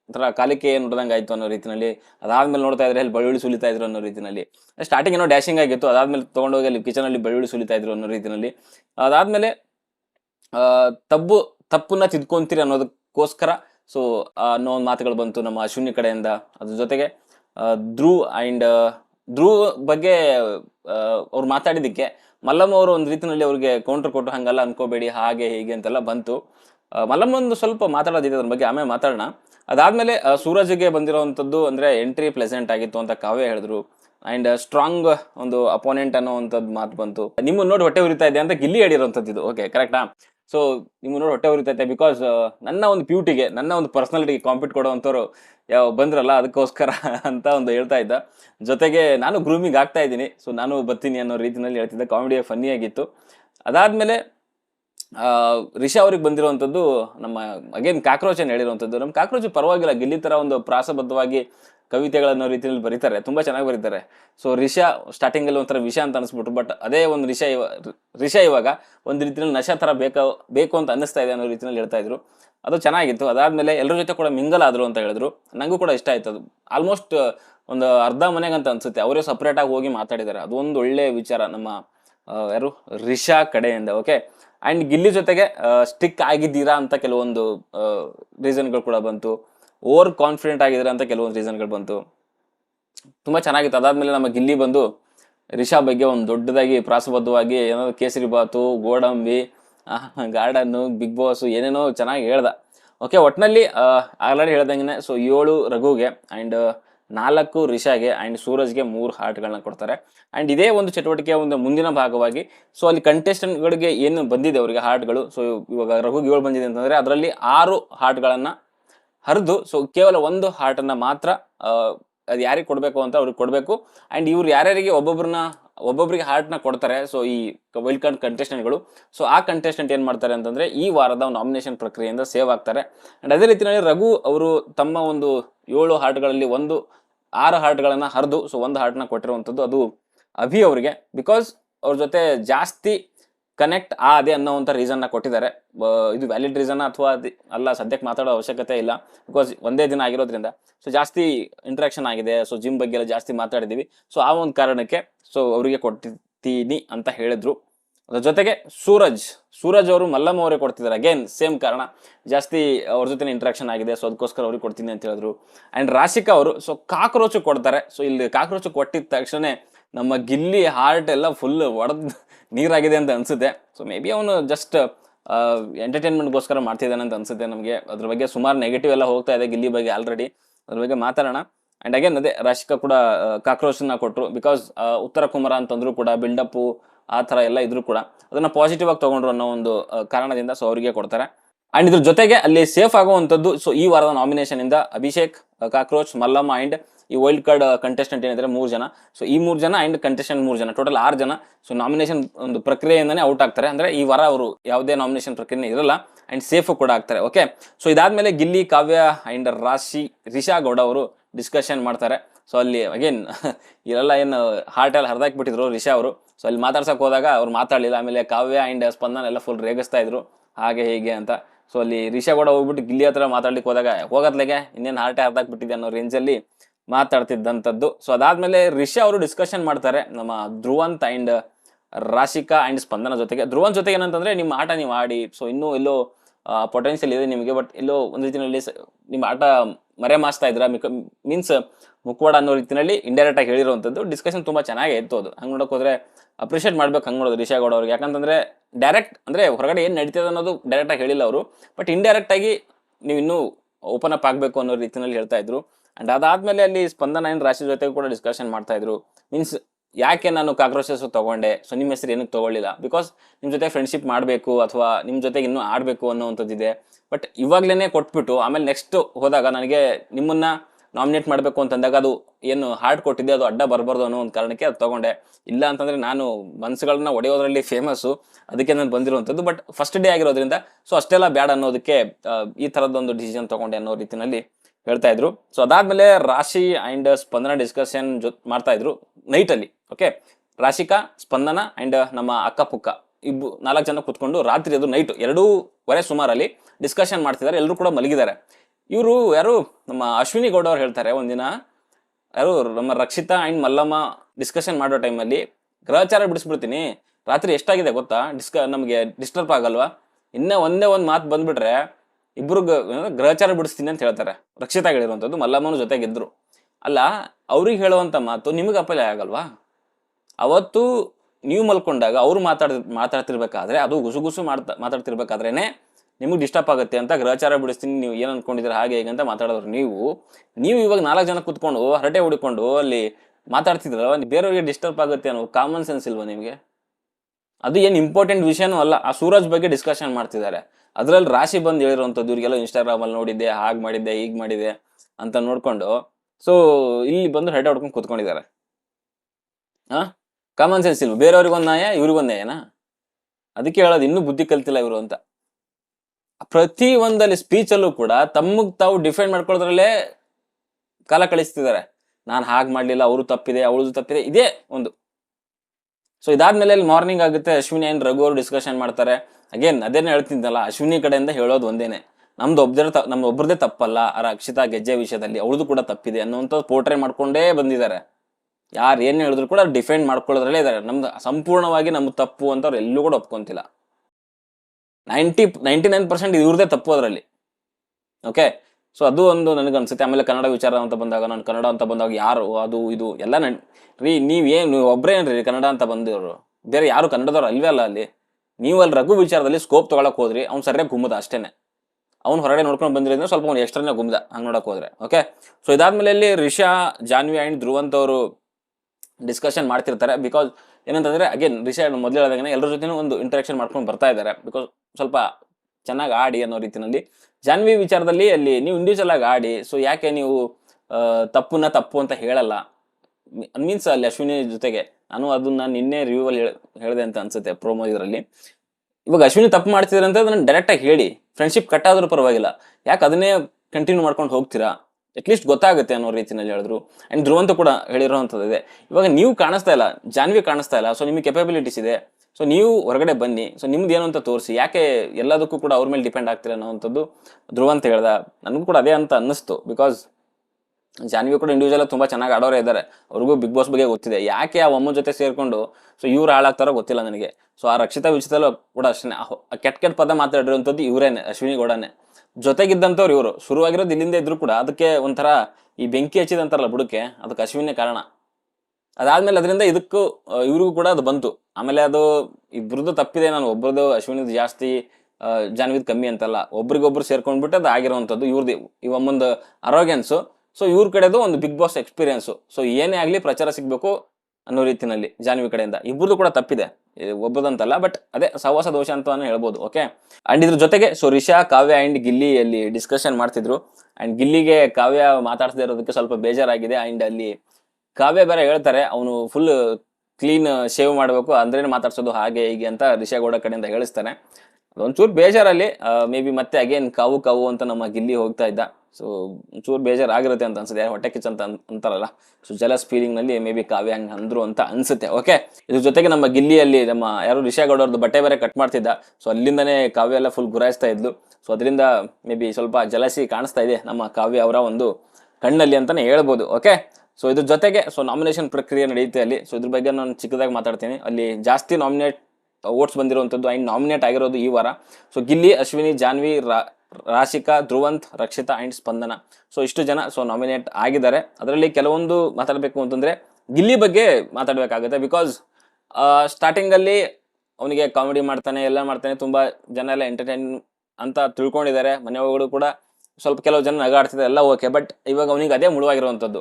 ಒಂಥರ ಕಾಲಿಕೆ ನೋಡ್ದಂಗೆ ಆಯಿತು ಅನ್ನೋ ರೀತಿಯಲ್ಲಿ ಅದಾದ್ಮೇಲೆ ನೋಡ್ತಾ ಇದ್ರೆ ಅಲ್ಲಿ ಬೆಳ್ಳುಳ್ಳಿ ಸುಲಿತಾ ಇದ್ರು ಅನ್ನೋ ರೀತಿಯಲ್ಲಿ ಸ್ಟಾರ್ಟಿಂಗ್ ಏನೋ ಡ್ಯಾಶಿಂಗ್ ಆಗಿತ್ತು, ಅದಾದ್ಮೇಲೆ ತೊಗೊಂಡೋಗಿ ಅಲ್ಲಿ ಕಿಚನಲ್ಲಿ ಬೆಳ್ಳುಳ್ಳಿ ಸುಲಿತಾ ಇದ್ರು ಅನ್ನೋ ರೀತಿಯಲ್ಲಿ ಅದಾದ್ಮೇಲೆ ತಬ್ಬು ತಪ್ಪು ತಪ್ಪನ್ನ ತಿದ್ಕೊಂತೀರಿ ಅನ್ನೋದಕ್ಕೋಸ್ಕರ ಸೊ ಅನ್ನೋ ಒಂದು ಮಾತುಗಳು ಬಂತು ನಮ್ಮ ಅಶ್ವಿನಿ ಕಡೆಯಿಂದ. ಅದ್ರ ಜೊತೆಗೆ ಧ್ರುವ್ ಅಂಡ್ ಧ್ರುವ್ ಬಗ್ಗೆ ಅವ್ರು ಮಾತಾಡಿದ್ದಕ್ಕೆ ಮಲ್ಲಮ್ಮ ಅವರು ಒಂದು ರೀತಿಯಲ್ಲಿ ಅವ್ರಿಗೆ ಕೌಂಟರ್ ಕೊಟ್ಟು ಹಂಗಲ್ಲ ಅನ್ಕೋಬೇಡಿ, ಹಾಗೆ, ಹೀಗೆ ಅಂತೆಲ್ಲ ಬಂತು. ಮಲ್ಲಮ್ಮ ಒಂದು ಸ್ವಲ್ಪ ಮಾತಾಡೋದಿದೆ ಅದ್ರ ಬಗ್ಗೆ, ಆಮೇಲೆ ಮಾತಾಡೋಣ. ಅದಾದ್ಮೇಲೆ ಸೂರಜ್ಗೆ ಬಂದಿರೋವಂಥದ್ದು ಅಂದರೆ ಎಂಟ್ರಿ ಪ್ಲೆಸೆಂಟ್ ಆಗಿತ್ತು ಅಂತ ಕಾವ್ಯ ಹೇಳಿದ್ರು. ಆ್ಯಂಡ್ ಸ್ಟ್ರಾಂಗ್ ಒಂದು ಅಪೋನೆಂಟ್ ಅನ್ನೋವಂಥದ್ದು ಮಾತು ಬಂತು. ನಿಮ್ಮ ನೋಡಿ ಹೊಟ್ಟೆ ಉರಿತಾ ಇದೆ ಅಂತ ಗಿಲ್ಲಿ ಹೇಳಿರೋಂಥದ್ದು ಓಕೆ ಕರೆಕ್ಟಾ ಸೊ ನಿಮ್ಗೆ ನೋಡಿ ಹೊಟ್ಟೆ ಉರಿತೈತೆ ಬಿಕಾಸ್ ನನ್ನ ಒಂದು ಬ್ಯೂಟಿಗೆ ನನ್ನ ಒಂದು ಪರ್ಸ್ನಾಲಿಟಿಗೆ ಕಾಂಪಿಟ್ ಕೊಡೋವಂಥವ್ರು ಯಾವ ಬಂದ್ರಲ್ಲ ಅದಕ್ಕೋಸ್ಕರ *laughs* ಅಂತ ಒಂದು ಹೇಳ್ತಾ ಇದ್ದ. ಜೊತೆಗೆ ನಾನು ಗ್ರೂಮಿಂಗ್ ಆಗ್ತಾ ಇದ್ದೀನಿ. ಸೊ ನಾನು ಬರ್ತೀನಿ ಅನ್ನೋ ರೀತಿಯಲ್ಲಿ ಹೇಳ್ತಿದ್ದೆ. ಕಾಮಿಡಿ ಫನ್ನಿ ಆಗಿತ್ತು. ಅದಾದಮೇಲೆ ರಿಷಾ ಅವ್ರಿಗೆ ಬಂದಿರುವಂಥದ್ದು ನಮ್ಮ ಅಗೇನ್ ಕಾಕ್ರೋಚ್ ಏನು ಹೇಳಿರುವಂಥದ್ದು ನಮ್ಮ ಕಾಕ್ರೋಚ್ ಪರವಾಗಿಲ್ಲ. ಗಿಲ್ಲಿ ಥರ ಒಂದು ಪ್ರಾಸಬದ್ಧವಾಗಿ ಕವಿತೆಗಳನ್ನೋ ರೀತಿಯಲ್ಲಿ ಬರೀತಾರೆ, ತುಂಬ ಚೆನ್ನಾಗಿ ಬರೀತಾರೆ. ಸೊ ರಿಷಾ ಸ್ಟಾರ್ಟಿಂಗಲ್ಲಿ ಒಂಥರ ವಿಷ ಅಂತ ಅನಿಸ್ಬಿಟ್ರು ಬಟ್ ಅದೇ ಒಂದು ರಿಷಾ ಇವ, ರಿಷಾ ಇವಾಗ ಒಂದು ರೀತಿಯಲ್ಲಿ ನಶಾ ಥರ ಬೇಕು ಬೇಕು ಅಂತ ಅನ್ನಿಸ್ತಾ ಇದೆ ಅನ್ನೋ ರೀತಿಯಲ್ಲಿ ಹೇಳ್ತಾ ಇದ್ರು. ಅದು ಚೆನ್ನಾಗಿತ್ತು. ಅದಾದಮೇಲೆ ಎಲ್ಲರ ಜೊತೆ ಕೂಡ ಮಿಂಗಲ್ ಆದರು ಅಂತ ಹೇಳಿದ್ರು. ನನಗೂ ಕೂಡ ಇಷ್ಟ ಆಯ್ತು ಅದು. ಆಲ್ಮೋಸ್ಟ್ ಒಂದು ಅರ್ಧ ಮನೆಗಂತ ಅಂತ ಅನ್ಸುತ್ತೆ. ಅವರೇ ಸಪ್ರೇಟಾಗಿ ಹೋಗಿ ಮಾತಾಡಿದ್ದಾರೆ. ಅದೊಂದು ಒಳ್ಳೆ ವಿಚಾರ ನಮ್ಮ ಯಾರು? ರಿಷಾ ಕಡೆಯಿಂದ ಓಕೆ ಆ್ಯಂಡ್ ಗಿಲ್ಲಿ ಜೊತೆಗೆ ಸ್ಟಿಕ್ ಆಗಿದ್ದೀರಾ ಅಂತ ಕೆಲವೊಂದು ರೀಸನ್ಗಳು ಕೂಡ ಬಂತು. ಓವರ್ ಕಾನ್ಫಿಡೆಂಟ್ ಆಗಿದ್ದಾರೆ ಅಂತ ಕೆಲವೊಂದು ರೀಸನ್ಗಳು ಬಂತು. ತುಂಬ ಚೆನ್ನಾಗಿತ್ತು. ಅದಾದಮೇಲೆ ನಮ್ಮ ಗಿಲ್ಲಿ ಬಂದು ರಿಷಾ ಬಗ್ಗೆ ಒಂದು ದೊಡ್ಡದಾಗಿ ಪ್ರಾಸಬದ್ಧವಾಗಿ ಏನೋ ಕೇಸರಿ ಬಾತು, ಗೋಡಂಬಿ ಗಾರ್ಡನ್ನು, ಬಿಗ್ ಬಾಸ್ ಏನೇನೋ ಚೆನ್ನಾಗಿ ಹೇಳ್ದ. ಓಕೆ ಒಟ್ಟಿನಲ್ಲಿ ಆಲ್ರೆಡಿ ಹೇಳ್ದಂಗೆ ಸೊ ಏಳು ರಘುಗೆ ಆ್ಯಂಡ್ ನಾಲ್ಕು ರಿಷಾಗೆ ಆ್ಯಂಡ್ ಸೂರಜ್ಗೆ ಮೂರು ಹಾರ್ಟ್ಗಳನ್ನ ಕೊಡ್ತಾರೆ. ಆ್ಯಂಡ್ ಇದೇ ಒಂದು ಚಟುವಟಿಕೆ ಒಂದು ಮುಂದಿನ ಭಾಗವಾಗಿ ಸೊ ಅಲ್ಲಿ ಕಂಟೆಸ್ಟೆಂಟ್ಗಳಿಗೆ ಏನು ಬಂದಿದೆ ಅವರಿಗೆ ಹಾರ್ಟ್ಗಳು ಸೊ ಇವಾಗ ರಘುಗೆ ಏಳು ಬಂದಿದೆ ಅಂತಂದರೆ, ಅದರಲ್ಲಿ ಆರು ಹಾರ್ಟ್ಗಳನ್ನು ಹರಿದು ಸೊ ಕೇವಲ ಒಂದು ಹಾರ್ಟನ್ನು ಮಾತ್ರ ಅದು ಯಾರಿಗೆ ಕೊಡಬೇಕು ಅಂತ ಅವ್ರಿಗೆ ಕೊಡಬೇಕು. ಆ್ಯಂಡ್ ಇವ್ರು ಯಾರ್ಯಾರಿಗೆ ಒಬ್ಬೊಬ್ರನ್ನ ಒಬ್ಬೊಬ್ಬರಿಗೆ ಹಾರ್ಟ್ನ ಕೊಡ್ತಾರೆ ಸೊ ಈ ವೈಲ್ಡ್ ಕಾರ್ಡ್ ಕಂಟೆಸ್ಟೆಂಟ್ಗಳು ಸೊ ಆ ಕಂಟೆಸ್ಟೆಂಟ್ ಏನು ಮಾಡ್ತಾರೆ ಅಂತಂದರೆ, ಈ ವಾರದ ನಾಮಿನೇಷನ್ ಪ್ರಕ್ರಿಯೆಯಿಂದ ಸೇವ್ ಆಗ್ತಾರೆ. ಆ್ಯಂಡ್ ಅದೇ ರೀತಿಯಲ್ಲಿ ರಘು ಅವರು ತಮ್ಮ ಒಂದು ಏಳು ಹಾರ್ಟ್ಗಳಲ್ಲಿ ಒಂದು, ಆರು ಹಾರ್ಟ್ಗಳನ್ನು ಹರಿದು ಸೊ ಒಂದು ಹಾರ್ಟ್ನ ಕೊಟ್ಟಿರುವಂಥದ್ದು ಅದು ಅಭಿ ಅವರಿಗೆ. ಬಿಕಾಸ್ ಅವ್ರ ಜೊತೆ ಜಾಸ್ತಿ ಕನೆಕ್ಟ್ ಆ ಆದೆ ಅನ್ನೋವಂಥ ರೀಸನ್ನ ಕೊಟ್ಟಿದ್ದಾರೆ. ಇದು ವ್ಯಾಲಿಡ್ ರೀಸನ್ ಅಥವಾ ಅಲ್ಲ, ಸದ್ಯಕ್ಕೆ ಮಾತಾಡೋ ಅವಶ್ಯಕತೆ ಇಲ್ಲ. ಬಿಕಾಸ್ ಒಂದೇ ದಿನ ಆಗಿರೋದ್ರಿಂದ ಸೊ ಜಾಸ್ತಿ ಇಂಟ್ರಾಕ್ಷನ್ ಆಗಿದೆ ಸೊ ಜಿಮ್ ಬಗ್ಗೆ ಎಲ್ಲ ಜಾಸ್ತಿ ಮಾತಾಡಿದ್ದೀವಿ. ಸೊ ಆ ಒಂದು ಕಾರಣಕ್ಕೆ ಸೊ ಅವರಿಗೆ ಕೊಡ್ತೀನಿ ಅಂತ ಹೇಳಿದ್ರು. ಅದ್ರ ಜೊತೆಗೆ ಸೂರಜ್ ಸೂರಜ್ ಅವರು ಮಲ್ಲಮ್ಮ ಅವರೇ ಕೊಡ್ತಿದ್ದಾರೆ. ಅಗೇನ್ ಸೇಮ್ ಕಾರಣ. ಜಾಸ್ತಿ ಅವ್ರ ಜೊತೆ ಇಂಟ್ರಾಕ್ಷನ್ ಆಗಿದೆ ಸೊ ಅದಕ್ಕೋಸ್ಕರ ಅವ್ರಿಗೆ ಕೊಡ್ತೀನಿ ಅಂತ ಹೇಳಿದ್ರು. ಆ್ಯಂಡ್ ರಾಶಿಕಾ ಅವರು ಸೊ ಕಾಕ್ರೋಚು ಕೊಡ್ತಾರೆ. ಸೊ ಇಲ್ಲಿ ಕಾಕ್ರೋಚು ಕೊಟ್ಟಿದ ತಕ್ಷಣ ನಮ್ಮ ಗಿಲ್ಲಿ ಹಾರ್ಟ್ ಎಲ್ಲ ಫುಲ್ ಒಡೆದು ನೀರಾಗಿದೆ ಅಂತ ಅನ್ಸುತ್ತೆ. ಸೊ ಮೇ ಬಿ ಅವನು ಜಸ್ಟ್ ಎಂಟರ್ಟೈನ್ಮೆಂಟ್ಗೋಸ್ಕರ ಮಾಡ್ತಿದ್ದಾನೆ ಅಂತ ಅನ್ಸುತ್ತೆ ನಮಗೆ. ಅದ್ರ ಬಗ್ಗೆ ಸುಮಾರು ನೆಗೆಟಿವ್ ಎಲ್ಲ ಹೋಗ್ತಾ ಇದೆ ಗಿಲ್ಲಿ ಬಗ್ಗೆ ಆಲ್ರೆಡಿ ಅದ್ರ ಬಗ್ಗೆ ಮಾತಾಡೋಣ. ಆ್ಯಂಡ್ ಅಗೇನ್ ಅದೇ, ರಾಶಿಕಾ ಕೂಡ ಕಾಕ್ರೋಚನ್ನ ಕೊಟ್ಟರು ಬಿಕಾಸ್ ಉತ್ತರ ಕುಮಾರ ಅಂತಂದ್ರು ಕೂಡ ಬಿಲ್ಡಪ್ಪು ಆ ಥರ ಎಲ್ಲ ಇದ್ರು ಕೂಡ, ಅದನ್ನು ಪಾಸಿಟಿವ್ ಆಗಿ ತೊಗೊಂಡ್ರು ಅನ್ನೋ ಒಂದು ಕಾರಣದಿಂದ ಸೊ ಅವರಿಗೆ ಕೊಡ್ತಾರೆ. ಆ್ಯಂಡ್ ಇದ್ರ ಜೊತೆಗೆ ಅಲ್ಲಿ ಸೇಫ್ ಆಗುವಂಥದ್ದು ಸೊ ಈ ವಾರದ ನಾಮಿನೇಷನ್ ಇಂದ ಅಭಿಷೇಕ್ ಕಾಕ್ರೋಚ್ ಮಲ್ಲಮ್ಮ ಅಂಡ್ ಈ ವೈಲ್ಡ್ ಕಾರ್ಡ್ ಕಂಟೆಸ್ಟೆಂಟ್ ಏನಿದ್ರೆ ಮೂರು ಜನ. ಸೊ ಈ ಮೂರು ಜನ ಅಂಡ್ ಕಂಟೆಸ್ಟೆಂಟ್ ಮೂರು ಜನ ಟೋಟಲ್ ಆರು ಜನ. ಸೊ ನಾಮಿನೇಷನ್ ಒಂದು ಪ್ರಕ್ರಿಯೆಯಿಂದನೇ ಔಟ್ ಆಗ್ತಾರೆ. ಅಂದರೆ ಈ ವಾರ ಅವರು ಯಾವುದೇ ನಾಮಿನೇಷನ್ ಪ್ರಕ್ರಿಯೆ ಇರಲ್ಲ ಆ್ಯಂಡ್ ಸೇಫು ಕೂಡ ಆಗ್ತಾರೆ ಓಕೆ ಸೊ ಇದಾದಮೇಲೆ ಗಿಲ್ಲಿ, ಕಾವ್ಯ ಅಂಡ್ ರಾಶಿ, ರಿಷಾ ಗೌಡ ಅವರು ಡಿಸ್ಕಷನ್ ಮಾಡ್ತಾರೆ. ಸೊ ಅಲ್ಲಿ ಅಗೇನ್ *laughs* ಇಲ್ಲೆಲ್ಲ ಏನು ಹಾರ್ಟ್ ಎಲ್ಲ ಹರಿದಾಕ್ಬಿಟ್ಟಿದ್ರು ರಿಷಾ ಅವರು. ಸೊ ಅಲ್ಲಿ ಮಾತಾಡ್ಸೋಕೆ ಹೋದಾಗ ಅವ್ರು ಮಾತಾಡಲಿಲ್ಲ. ಆಮೇಲೆ ಕಾವ್ಯ ಆ್ಯಂಡ್ ಸ್ಪಂದನ ಎಲ್ಲ ಫುಲ್ ರೇಗಿಸ್ತಾ ಇದ್ರು. ಹಾಗೆ, ಹೀಗೆ ಅಂತ. ಸೊ ಅಲ್ಲಿ ರಿಷಾ ಕೂಡ ಹೋಗ್ಬಿಟ್ಟು ಗಿಲ್ಲಿ ಹತ್ರ ಮಾತಾಡ್ಲಿಕ್ಕೆ ಹೋದಾಗ ಹೋಗತ್ಲೆಗೆ ಇನ್ನೇನು ಹಾರ್ಟೆ ಹರಿದಾಕ್ಬಿಟ್ಟಿದೆ ಅನ್ನೋ ರೇಂಜಲ್ಲಿ ಮಾತಾಡ್ತಿದ್ದಂಥದ್ದು. ಸೊ ಅದಾದಮೇಲೆ ರಿಷಾ ಅವರು ಡಿಸ್ಕಷನ್ ಮಾಡ್ತಾರೆ ನಮ್ಮ ಧ್ರುವಂತ್ ಅಂಡ್ ರಾಶಿಕಾ ಅಂಡ್ ಸ್ಪಂದನ ಜೊತೆಗೆ. ಧ್ರುವನ್ ಜೊತೆಗೆ ಏನಂತಂದ್ರೆ ನಿಮ್ಮ ಆಟ ನೀವು ಆಡಿ ಸೊ ಇನ್ನೂ ಎಲ್ಲೋ ಪೊಟೆನ್ಷಿಯಲ್ ಇದೆ ನಿಮಗೆ ಬಟ್ ಎಲ್ಲೋ ಒಂದು ರೀತಿಯಲ್ಲಿ ನಿಮ್ಮ ಆಟ ಮರೆ ಮಾಸ್ತಾ ಇದ್ರ ಮೀನ್ಸ್ ಮುಖವಾಡ ಅನ್ನೋ ರೀತಿಯಲ್ಲಿ ಇಂಡೈರೆಕ್ಟ್ ಆಗಿ ಹೇಳಿರುವಂಥದ್ದು. ಡಿಸ್ಕಷನ್ ತುಂಬಾ ಚೆನ್ನಾಗೇ ಇತ್ತು ಅದು. ಹಂಗೆ ನೋಡಕ್ ಹೋದ್ರೆ ಅಪ್ರಿಷಿಯೇಟ್ ಮಾಡ್ಬೇಕು ಹಂಗೆ ನೋಡೋದು ರಿಷಾ ಗೌಡ ಅವ್ರಿಗೆ. ಯಾಕಂತಂದ್ರೆ ಡೈರೆಕ್ಟ್ ಅಂದ್ರೆ ಹೊರಗಡೆ ಏನು ನಡೀತದೆ ಅನ್ನೋದು ಡೈರೆಕ್ಟ್ ಆಗಿ ಹೇಳಿಲ್ಲ ಅವರು. ಬಟ್ ಇಂಡೈರೆಕ್ಟ್ ಆಗಿ ನೀವು ಇನ್ನೂ ಓಪನ್ ಅಪ್ ಆಗಬೇಕು ಅನ್ನೋ ರೀತಿಯಲ್ಲಿ ಹೇಳ್ತಾ ಇದ್ರು. ಅಂಡ್ ಅದಾದ್ಮೇಲೆ ಅಲ್ಲಿ ಸ್ಪಂದನ ಏನು ರಾಶಿ ಜೊತೆ ಕೂಡ ಡಿಸ್ಕಷನ್ ಮಾಡ್ತಾ ಇದ್ರು. ಮೀನ್ಸ್ ಯಾಕೆ ನಾನು ಕಾಕ್ರೋಚಸ್ ತಗೊಂಡೆ? ಸೊ ನಿಮ್ಮ ಹೆಸರು ಏನಕ್ಕೆ ತಗೊಳ್ಳಿಲ್ಲ. ಬಿಕಾಸ್ ನಿಮ್ಮ ಜೊತೆ ಫ್ರೆಂಡ್ಶಿಪ್ ಮಾಡಬೇಕು ಅಥವಾ ನಿಮ್ಮ ಜೊತೆಗೆ ಇನ್ನೂ ಆಡಬೇಕು ಅನ್ನೋವಂಥದ್ದಿದೆ. ಬಟ್ ಇವಾಗ್ಲೇ ಕೊಟ್ಬಿಟ್ಟು ಆಮೇಲೆ ನೆಕ್ಸ್ಟ್ ಹೋದಾಗ ನನಗೆ ನಿಮ್ಮನ್ನ ನಾಮಿನೇಟ್ ಮಾಡಬೇಕು ಅಂತಂದಾಗ ಅದು ಏನು ಹಾರ್ಡ್ ಕೊಟ್ಟಿದೆ, ಅದು ಅಡ್ಡ ಬರಬಾರ್ದು ಅನ್ನೋ ಒಂದು ಕಾರಣಕ್ಕೆ ಅದು ತಗೊಂಡೆ. ಇಲ್ಲ ಅಂತಂದ್ರೆ ನಾನು ಮನ್ಸುಗಳನ್ನ ಒಡೆಯೋದ್ರಲ್ಲಿ ಫೇಮಸ್ಸು ಅದಕ್ಕೆ ನಾನು ಬಂದಿರುವಂಥದ್ದು. ಬಟ್ ಫಸ್ಟ್ ಡೇ ಆಗಿರೋದ್ರಿಂದ ಸೊ ಅಷ್ಟೆಲ್ಲ ಬ್ಯಾಡ್ ಅನ್ನೋದಕ್ಕೆ ಈ ಥರದ್ದೊಂದು ಡಿಸಿಷನ್ ತಗೊಂಡೆ ಅನ್ನೋ ರೀತಿನಲ್ಲಿ ಹೇಳ್ತಾ ಇದ್ರು. ಸೊ ಅದಾದ್ಮೇಲೆ ರಾಶಿ ಅಂಡ್ ಸ್ಪಂದನ ಡಿಸ್ಕಷನ್ ಜೊತೆ ಮಾಡ್ತಾ ಇದ್ರು ನೈಟಲ್ಲಿ ಓಕೆ ರಾಶಿಕಾ, ಸ್ಪಂದನ ಅಂಡ್ ನಮ್ಮ ಅಕ್ಕ ಪುಕ್ಕ ಇಬ್ಬರು ನಾಲ್ಕು ಜನ ಕುತ್ಕೊಂಡು ರಾತ್ರಿ ಅದು ನೈಟ್ ಎರಡೂವರೆ ಸುಮಾರಲ್ಲಿ ಡಿಸ್ಕಷನ್ ಮಾಡ್ತಿದ್ದಾರೆ ಎಲ್ಲರೂ ಕೂಡ ಮಲಗಿದ್ದಾರೆ. ಇವರು ಯಾರು, ನಮ್ಮ ಅಶ್ವಿನಿ ಗೌಡ ಅವ್ರು ಹೇಳ್ತಾರೆ ಒಂದಿನ, ಯಾರು ನಮ್ಮ ರಕ್ಷಿತಾ ಅಂಡ್ ಮಲ್ಲಮ್ಮ ಡಿಸ್ಕಷನ್ ಮಾಡೋ ಟೈಮಲ್ಲಿ ಗ್ರಹಚಾರ ಬಿಡಿಸ್ಬಿಡ್ತೀನಿ, ರಾತ್ರಿ ಎಷ್ಟಾಗಿದೆ ಗೊತ್ತಾ? ಡಿಸ್ಕ ನಮಗೆ ಡಿಸ್ಟರ್ಬ್ ಆಗಲ್ವಾ? ಇನ್ನೇ ಒಂದೇ ಒಂದು ಮಾತು ಬಂದ್ಬಿಟ್ರೆ ಇಬ್ರು ಗ- ಗ್ರಹಚಾರ ಬಿಡಿಸ್ತೀನಿ ಅಂತ ಹೇಳ್ತಾರೆ. ರಕ್ಷಿತ ಹೇಳಿರುವಂಥದ್ದು ಮಲ್ಲಮ್ಮನ ಜೊತೆಗಿದ್ರು. ಅಲ್ಲ, ಅವ್ರಿಗೆ ಹೇಳುವಂಥ ಮಾತು ನಿಮಗೆ ಅಪ್ಪಲೆ ಆಗಲ್ವಾ? ಅವತ್ತು ನೀವು ಮಲ್ಕೊಂಡಾಗ ಅವ್ರು ಮಾತಾಡ್, ಮಾತಾಡ್ತಿರ್ಬೇಕಾದ್ರೆ, ಅದು ಗುಸುಗುಸು ಮಾಡ್ತಾ, ಮಾತಾಡ್ತಿರ್ಬೇಕಾದ್ರೇನೆ ನಿಮಗೆ ಡಿಸ್ಟರ್ಬ್ ಆಗುತ್ತೆ ಅಂತ ಗ್ರಹಚಾರ ಬಿಡಿಸ್ತೀನಿ, ನೀವು ಏನು ಅನ್ಕೊಂಡಿದ್ರೆ ಹಾಗೆ ಹೇಗೆ ಅಂತ ಮಾತಾಡೋರು ನೀವು. ನೀವು ಇವಾಗ ನಾಲ್ಕು ಜನ ಕುತ್ಕೊಂಡು, ಹರಟೆ ಹೊಡಿಕೊಂಡು ಅಲ್ಲಿ ಮಾತಾಡ್ತಿದ್ರಲ್ಲ ಬೇರೆಯವ್ರಿಗೆ ಡಿಸ್ಟರ್ಬ್ ಆಗುತ್ತೆ ಅನ್ನೋ ಕಾಮನ್ ಸೆನ್ಸ್ ಇಲ್ವಾ ನಿಮಗೆ? ಅದು ಏನು ಇಂಪಾರ್ಟೆಂಟ್ ವಿಷಯನೂ ಅಲ್ಲ. ಆ ಸೂರಜ್ ಬಗ್ಗೆ ಡಿಸ್ಕಷನ್ ಮಾಡ್ತಿದ್ದಾರೆ. ಅದ್ರಲ್ಲಿ ರಾಶಿ ಬಂದು ಹೇಳಿರುವಂಥದ್ದು ಇವರಿಗೆಲ್ಲ ಇನ್ಸ್ಟಾಗ್ರಾಮಲ್ಲಿ ನೋಡಿದ್ದೆ, ಹಾಗೆ ಮಾಡಿದ್ದೆ, ಹೀಗೆ ಮಾಡಿದೆ ಅಂತ ನೋಡ್ಕೊಂಡು ಸೊ ಇಲ್ಲಿ ಬಂದು ಹೆಡ್ ಹೊಡ್ಕೊಂಡು ಕೂತ್ಕೊಂಡಿದ್ದಾರೆ. ಹಾ? ಕಾಮನ್ ಸೆನ್ಸ್ ಇಲ್ವ ಬೇರೆಯವ್ರಿಗೊಂದು ನ್ಯಾಯ ಇವ್ರಿಗೊಂದು ಅದಕ್ಕೆ ಹೇಳೋದು ಇನ್ನೂ ಬುದ್ಧಿ ಕಲ್ತಿಲ್ಲ ಇವರು ಅಂತ. ಪ್ರತಿ ಒಂದಲ್ಲಿ ಸ್ಪೀಚಲ್ಲೂ ಕೂಡ ತಮ್ಮಗ್ ತಾವು ಡಿಫೆಂಡ್ ಮಾಡ್ಕೊಳ್ಳೋದ್ರಲ್ಲೇ ಕಾಲ ಕಳಿಸ್ತಿದ್ದಾರೆ. ನಾನು ಹಾಗೆ ಮಾಡಲಿಲ್ಲ, ಅವರು ತಪ್ಪಿದೆ ಅವಳದು ತಪ್ಪಿದೆ, ಇದೇ ಒಂದು. ಸೊ ಇದಾದ್ಮೇಲೆ ಅಲ್ಲಿ ಮಾರ್ನಿಂಗ್ ಆಗುತ್ತೆ, ಅಶ್ವಿನಿ ಆ್ಯಂಡ್ ರಘು ಅವರು ಡಿಸ್ಕಷನ್ ಮಾಡ್ತಾರೆ. ಅಗೇನ್ ಅದೇನೇ ಹೇಳ್ತಿದ್ದಲ್ಲ, ಅಶ್ವಿನಿ ಕಡೆಯಿಂದ ಹೇಳೋದು ಒಂದೇನೆ. ನಮ್ದು ಒಬ್ಬರ ನಮ್ದು ಒಬ್ಬರದೇ ತಪ್ಪಲ್ಲ ಆ ರಕ್ಷಿತಾ ಗೆಜ್ಜೆ ವಿಷಯದಲ್ಲಿ ಅವಳದು ಕೂಡ ತಪ್ಪಿದೆ ಅನ್ನೋಂಥದ್ದು ಪೋರ್ಟ್ರೇ ಮಾಡ್ಕೊಂಡೇ ಬಂದಿದ್ದಾರೆ. ಯಾರು ಏನು ಹೇಳಿದ್ರು ಕೂಡ ಡಿಫೆಂಡ್ ಮಾಡ್ಕೊಳ್ಳೋದ್ರಲ್ಲೇ ಇದ್ದಾರೆ ನಮ್ದು ಸಂಪೂರ್ಣವಾಗಿ ನಮ್ಮ ತಪ್ಪು ಅಂತ ಅವ್ರು ಎಲ್ಲೂ ಕೂಡ ಒಪ್ಕೊಂತಿಲ್ಲ. ನೈಂಟಿ ನೈಂಟಿ ನೈನ್ ಪರ್ಸೆಂಟ್ ಇವ್ರದೇ ತಪ್ಪು ಅದರಲ್ಲಿ. ಓಕೆ ಸೊ ಅದು ಒಂದು ನನಗೆ ಅನಿಸುತ್ತೆ ಆಮೇಲೆ ಕನ್ನಡ ವಿಚಾರ ಅಂತ ಬಂದಾಗ, ನಾನು ಕನ್ನಡ ಅಂತ ಬಂದಾಗ ಯಾರು, ಅದು, ಇದು, ಎಲ್ಲ ನನ್, ರೀ ನೀವೇನು ನೀವು ಒಬ್ಬರೇ ಏನ್ರಿ ಕನ್ನಡ ಅಂತ ಬಂದಿರೋರು? ಬೇರೆ ಯಾರು ಕನ್ನಡದವ್ರು ಅಲ್ವೇ ಅಲ್ಲ ಅಲ್ಲಿ? ನೀವು ಅಲ್ಲಿ ರಘು ವಿಚಾರದಲ್ಲಿ ಸ್ಕೋಪ್ ತಗೊಳಕ್ ಹೋದ್ರಿ, ಅವ್ನು ಸರಿಯಾಗಿ ಗುಮ್ಮದ ಅಷ್ಟೇನೆ. ಅವ್ನು ಹೊರಗಡೆ ನೋಡ್ಕೊಂಡು ಬಂದಿರೋದ್ರೆ ಸ್ವಲ್ಪ ಅವ್ನು ಎಕ್ಸ್ಟ್ರಾನೇ ಗುಮ್ದ ಹಂಗೆ ನೋಡಕ್ಕೆ ಹೋದ್ರೆ ಓಕೆ ಸೊ ಇದಾದ್ಮೇಲೆ ಇಲ್ಲಿ ರಿಷಾ, ಜಾನ್ವಿ ಆ್ಯಂಡ್ ಧ್ರುವಂತ್ ಅವರು ಡಿಸ್ಕಷನ್ ಮಾಡ್ತಿರ್ತಾರೆ ಬಿಕಾಸ್ ಏನಂತಂದ್ರೆ ಅಗೇನ್ ರಿಷಾ ಮೊದಲು ಹೇಳಿದಾಗ ಎಲ್ಲರ ಜೊತೆನೂ ಒಂದು ಇಂಟ್ರಾಕ್ಷನ್ ಮಾಡ್ಕೊಂಡು ಬರ್ತಾ ಇದ್ದಾರೆ ಬಿಕಾಸ್ ಸ್ವಲ್ಪ ಚೆನ್ನಾಗಿ ಆಡಿ ಅನ್ನೋ ರೀತಿಯಲ್ಲಿ ಜಾನ್ವಿ ವಿಚಾರದಲ್ಲಿ ಅಲ್ಲಿ ನೀವು ಇಂಡಿವಿಜುವಲ್ ಆಗಿ ಆಡಿ ಸೊ ಯಾಕೆ ನೀವು ತಪ್ಪನ್ನ ತಪ್ಪು ಅಂತ ಹೇಳಲ್ಲ. ಮೀನ್ಸ್ ಅಲ್ಲಿ ಅಶ್ವಿನಿ ಜೊತೆಗೆ. ನಾನು ಅದನ್ನ ನಿನ್ನೆ ರಿವ್ಯೂ ಅಲ್ಲಿ ಹೇಳಿದೆ ಅಂತ ಅನ್ಸುತ್ತೆ ಪ್ರೋಮೋ ಇದರಲ್ಲಿ. ಇವಾಗ ಅಶ್ವಿನಿ ತಪ್ಪು ಮಾಡ್ತಿದ್ರೆ ಅಂತ ಅದನ್ನ ಡೈರೆಕ್ಟ್ ಆಗಿ ಹೇಳಿ. ಫ್ರೆಂಡ್ಶಿಪ್ ಕಟ್ ಆದ್ರೂ ಪರವಾಗಿಲ್ಲ. ಯಾಕೆ ಅದನ್ನೇ ಕಂಟಿನ್ಯೂ ಮಾಡ್ಕೊಂಡು ಹೋಗ್ತೀರಾ? ಅಟ್ಲೀಸ್ಟ್ ಗೊತ್ತಾಗುತ್ತೆ ಅನ್ನೋ ರೀತಿನಲ್ಲಿ ಹೇಳಿದ್ರು. ಅಂಡ್ ಧ್ರುವಂತ ಕೂಡ ಹೇಳಿರೋವಂಥದ್ದಿದೆ. ಇವಾಗ ನೀವು ಕಾಣಿಸ್ತಾ ಇಲ್ಲ. ಜಾನ್ವಿ ಕಾಣಿಸ್ತಾ ಇಲ್ಲ. ಸೊ ನಿಮಗೆ ಕೆಪಬಿಲಿಟೀಸ್ ಇದೆ. ಸೊ ನೀವು ಹೊರಗಡೆ ಬನ್ನಿ. ಸೊ ನಿಮ್ದು ಏನು ಅಂತ ತೋರಿಸಿ. ಯಾಕೆ ಎಲ್ಲದಕ್ಕೂ ಕೂಡ ಅವ್ರ ಮೇಲೆ ಡಿಪೆಂಡ್ ಆಗ್ತೀರ ಅನ್ನೋವಂಥದ್ದು ಧ್ರುವ ಅಂತ ಹೇಳ್ದ. ನನಗೂ ಕೂಡ ಅದೇ ಅಂತ ಅನ್ನಿಸ್ತು. ಬಿಕಾಸ್ ಜಾನ್ವಿ ಕೂಡ ಇಂಡಿವಿಜುವಲ್ ತುಂಬ ಚೆನ್ನಾಗಿ ಆಡೋರೇ ಇದ್ದಾರೆ ಅವ್ರಿಗೂ ಬಿಗ್ ಬಾಸ್ ಬಗ್ಗೆ ಗೊತ್ತಿದೆ. ಯಾಕೆ ಆ ಅಮ್ಮನ ಜೊತೆ ಸೇರ್ಕೊಂಡು ಸೊ ಇವ್ರು ಹಾಳಾಗ್ತಾರೋ ಗೊತ್ತಿಲ್ಲ ನನಗೆ. ಸೊ ಆ ರಕ್ಷಿತಾ ವಿಚಿತಲ್ಲೂ ಕೂಡ ಅಷ್ಟೇ ಕೆಟ್ಟ ಕೆಟ್ಟ ಪದ ಮಾತಾಡಿರುವಂಥದ್ದು ಇವರೇನೆ, ಅಶ್ವಿನಿ ಗೌಡನೇ. ಜೊತೆಗಿದ್ದಂಥವ್ರು ಇವರು. ಶುರುವಾಗಿರೋದು ಇಲ್ಲಿಂದ ಇದ್ರು ಕೂಡ ಅದಕ್ಕೆ ಒಂಥರ ಈ ಬೆಂಕಿ ಹಚ್ಚಿದಂತಾರಲ್ಲ ಬುಡಕ್ಕೆ ಅದಕ್ಕೆ ಅಶ್ವಿನೇ ಕಾರಣ. ಅದಾದ್ಮೇಲೆ ಅದರಿಂದ ಇದಕ್ಕೂ ಇವ್ರಿಗೂ ಕೂಡ ಅದು ಬಂತು. ಆಮೇಲೆ ಅದು ಇಬ್ಬರದ್ದು ತಪ್ಪಿದೆ. ನಾನು ಒಬ್ಬರದ್ದು ಅಶ್ವಿನಿದು ಜಾಸ್ತಿ ಜಾನ್ವಿದ್ ಕಮ್ಮಿ ಅಂತಲ್ಲ. ಒಬ್ರಿಗೊಬ್ರು ಸೇರ್ಕೊಂಡ್ಬಿಟ್ಟು ಅದು ಆಗಿರೋವಂಥದ್ದು ಇವ್ರದ್ದು ಇವಮ್ಮಂದು ಅರೋಗ್ಯನ್ಸು ಸೊ ಇವ್ರ ಕಡೆದು ಒಂದು ಬಿಗ್ ಬಾಸ್ ಎಕ್ಸ್ಪೀರಿಯನ್ಸು ಸೊ ಏನೇ ಆಗಲಿ ಪ್ರಚಾರ ಸಿಗಬೇಕು ಅನ್ನೋ ರೀತಿನಲ್ಲಿ ಜಾನ್ವಿ ಕಡೆಯಿಂದ. ಇಬ್ಬರದು ಕೂಡ ತಪ್ಪಿದೆ. ಒಬ್ಬದಂತಲ್ಲ ಬಟ್ ಅದೇ ಸಹವಾಸ, ದೋಷ ಅಂತ ಹೇಳ್ಬೋದು ಓಕೆ ಅಂಡ್ ಇದ್ರ ಜೊತೆಗೆ ಸೊ ರಿಷಾ, ಕಾವ್ಯ ಆ್ಯಂಡ್ ಗಿಲ್ಲಿ ಅಲ್ಲಿ ಡಿಸ್ಕಷನ್ ಮಾಡ್ತಿದ್ರು. ಆ್ಯಂಡ್ ಗಿಲ್ಲಿಗೆ ಕಾವ್ಯ ಮಾತಾಡ್ಸದೇ ಇರೋದಕ್ಕೆ ಸ್ವಲ್ಪ ಬೇಜಾರಾಗಿದೆ. ಆ್ಯಂಡ್ ಅಲ್ಲಿ ಕಾವ್ಯ ಬೇರೆ ಹೇಳ್ತಾರೆ, ಅವನು ಫುಲ್ ಕ್ಲೀನ್ ಶೇವ್ ಮಾಡಬೇಕು, ಅಂದ್ರೇನು ಮಾತಾಡ್ಸೋದು ಹಾಗೆ, ಹೀಗೆ ಅಂತ ರಿಷಾ ಗೌಡ ಕಡೆಯಿಂದ ಹೇಳಿಸ್ತಾನೆ. ಅದೊಂಚೂರು ಬೇಜಾರಲ್ಲಿ ಮೇ ಬಿ ಮತ್ತೆ ಅಗೇನ್ ಕಾವು ಕಾವು ಅಂತ ನಮ್ಮ ಗಿಲ್ಲಿ ಹೋಗ್ತಾ ಇದ್ದ. ಸೊ ಒಂಚೂರು ಬೇಜಾರಾಗಿರುತ್ತೆ ಅಂತ ಅನ್ಸುತ್ತೆ. ಯಾರು ಹೊಟ್ಟೆ ಕಿಚ್ಚ ಅಂತ ಅಂತಾರಲ್ಲ? ಸೊ ಜಲಸ್ ಫೀಲಿಂಗ್ನಲ್ಲಿ ಮೇ ಬಿ ಕಾವ್ಯ ಹಂಗ್ ಅಂದ್ರು ಅಂತ ಅನ್ಸುತ್ತೆ. ಓಕೆ ಇದ್ರ ಜೊತೆಗೆ ನಮ್ಮ ಗಿಲ್ಲಿಯಲ್ಲಿ ನಮ್ಮ ಯಾರು ರಿಷಾ ಗೌಡ ಅವ್ರದ್ದು ಬಟ್ಟೆ ಬೇರೆ ಕಟ್ ಮಾಡ್ತಿದ್ದ. ಸೊ ಅಲ್ಲಿಂದನೇ ಕಾವ್ಯ ಎಲ್ಲ ಫುಲ್ ಗುರಾಯಿಸ್ತಾ ಇದ್ಲು. ಸೊ ಅದರಿಂದ ಮೇ ಬಿ ಸ್ವಲ್ಪ ಜಲಸಿ ಕಾಣಿಸ್ತಾ ಇದೆ ನಮ್ಮ ಕಾವ್ಯ ಅವರ ಒಂದು ಕಣ್ಣಲ್ಲಿ ಅಂತಾನೆ ಹೇಳ್ಬೋದು. ಓಕೆ ಸೊ ಇದ್ರ ಜೊತೆಗೆ ಸೊ ನಾಮಿನೇಷನ್ ಪ್ರಕ್ರಿಯೆ ನಡೆಯುತ್ತೆ ಅಲ್ಲಿ. ಸೊ ಇದ್ರ ಬಗ್ಗೆ ನಾನು ಚಿಕ್ಕದಾಗಿ ಮಾತಾಡ್ತೀನಿ. ಅಲ್ಲಿ ಜಾಸ್ತಿ ನಾಮಿನೇಟ್ ಓಟ್ಸ್ ಬಂದಿರುವಂಥದ್ದು ಆ್ಯಂಡ್ ನಾಮಿನೇಟ್ ಆಗಿರೋದು ಈ ವಾರ. ಸೊ ಗಿಲ್ಲಿ, ಅಶ್ವಿನಿ, ಜಾನ್ವಿ, ರಾ- ರಾಶಿಕಾ, ಧ್ರುವಂತ್, ರಕ್ಷಿತಾ ಆ್ಯಂಡ್ ಸ್ಪಂದನ. ಸೊ ಇಷ್ಟು ಜನ ಸೊ ನಾಮಿನೇಟ್ ಆಗಿದ್ದಾರೆ. ಅದರಲ್ಲಿ ಕೆಲವೊಂದು ಮಾತಾಡಬೇಕು ಅಂತಂದರೆ, ಗಿಲ್ಲಿ ಬಗ್ಗೆ ಮಾತಾಡಬೇಕಾಗುತ್ತೆ ಬಿಕಾಸ್ ಸ್ಟಾರ್ಟಿಂಗಲ್ಲಿ ಅವನಿಗೆ ಕಾಮಿಡಿ ಮಾಡ್ತಾನೆ, ಎಲ್ಲ ಮಾಡ್ತಾನೆ, ತುಂಬ ಜನ ಎಲ್ಲ ಎಂಟರ್ಟೈನ್ ಅಂತ ತಿಳ್ಕೊಂಡಿದ್ದಾರೆ. ಮನೆಯೊಳಗಡೆ ಕೂಡ ಸ್ವಲ್ಪ ಕೆಲವು ಜನ ನಗಾಡ್ತಿದ್ದಾರೆ, ಎಲ್ಲ ಓಕೆ ಬಟ್ ಇವಾಗ ಅವನಿಗೆ ಅದೇ ಮುಳುವಾಗಿರುವಂಥದ್ದು.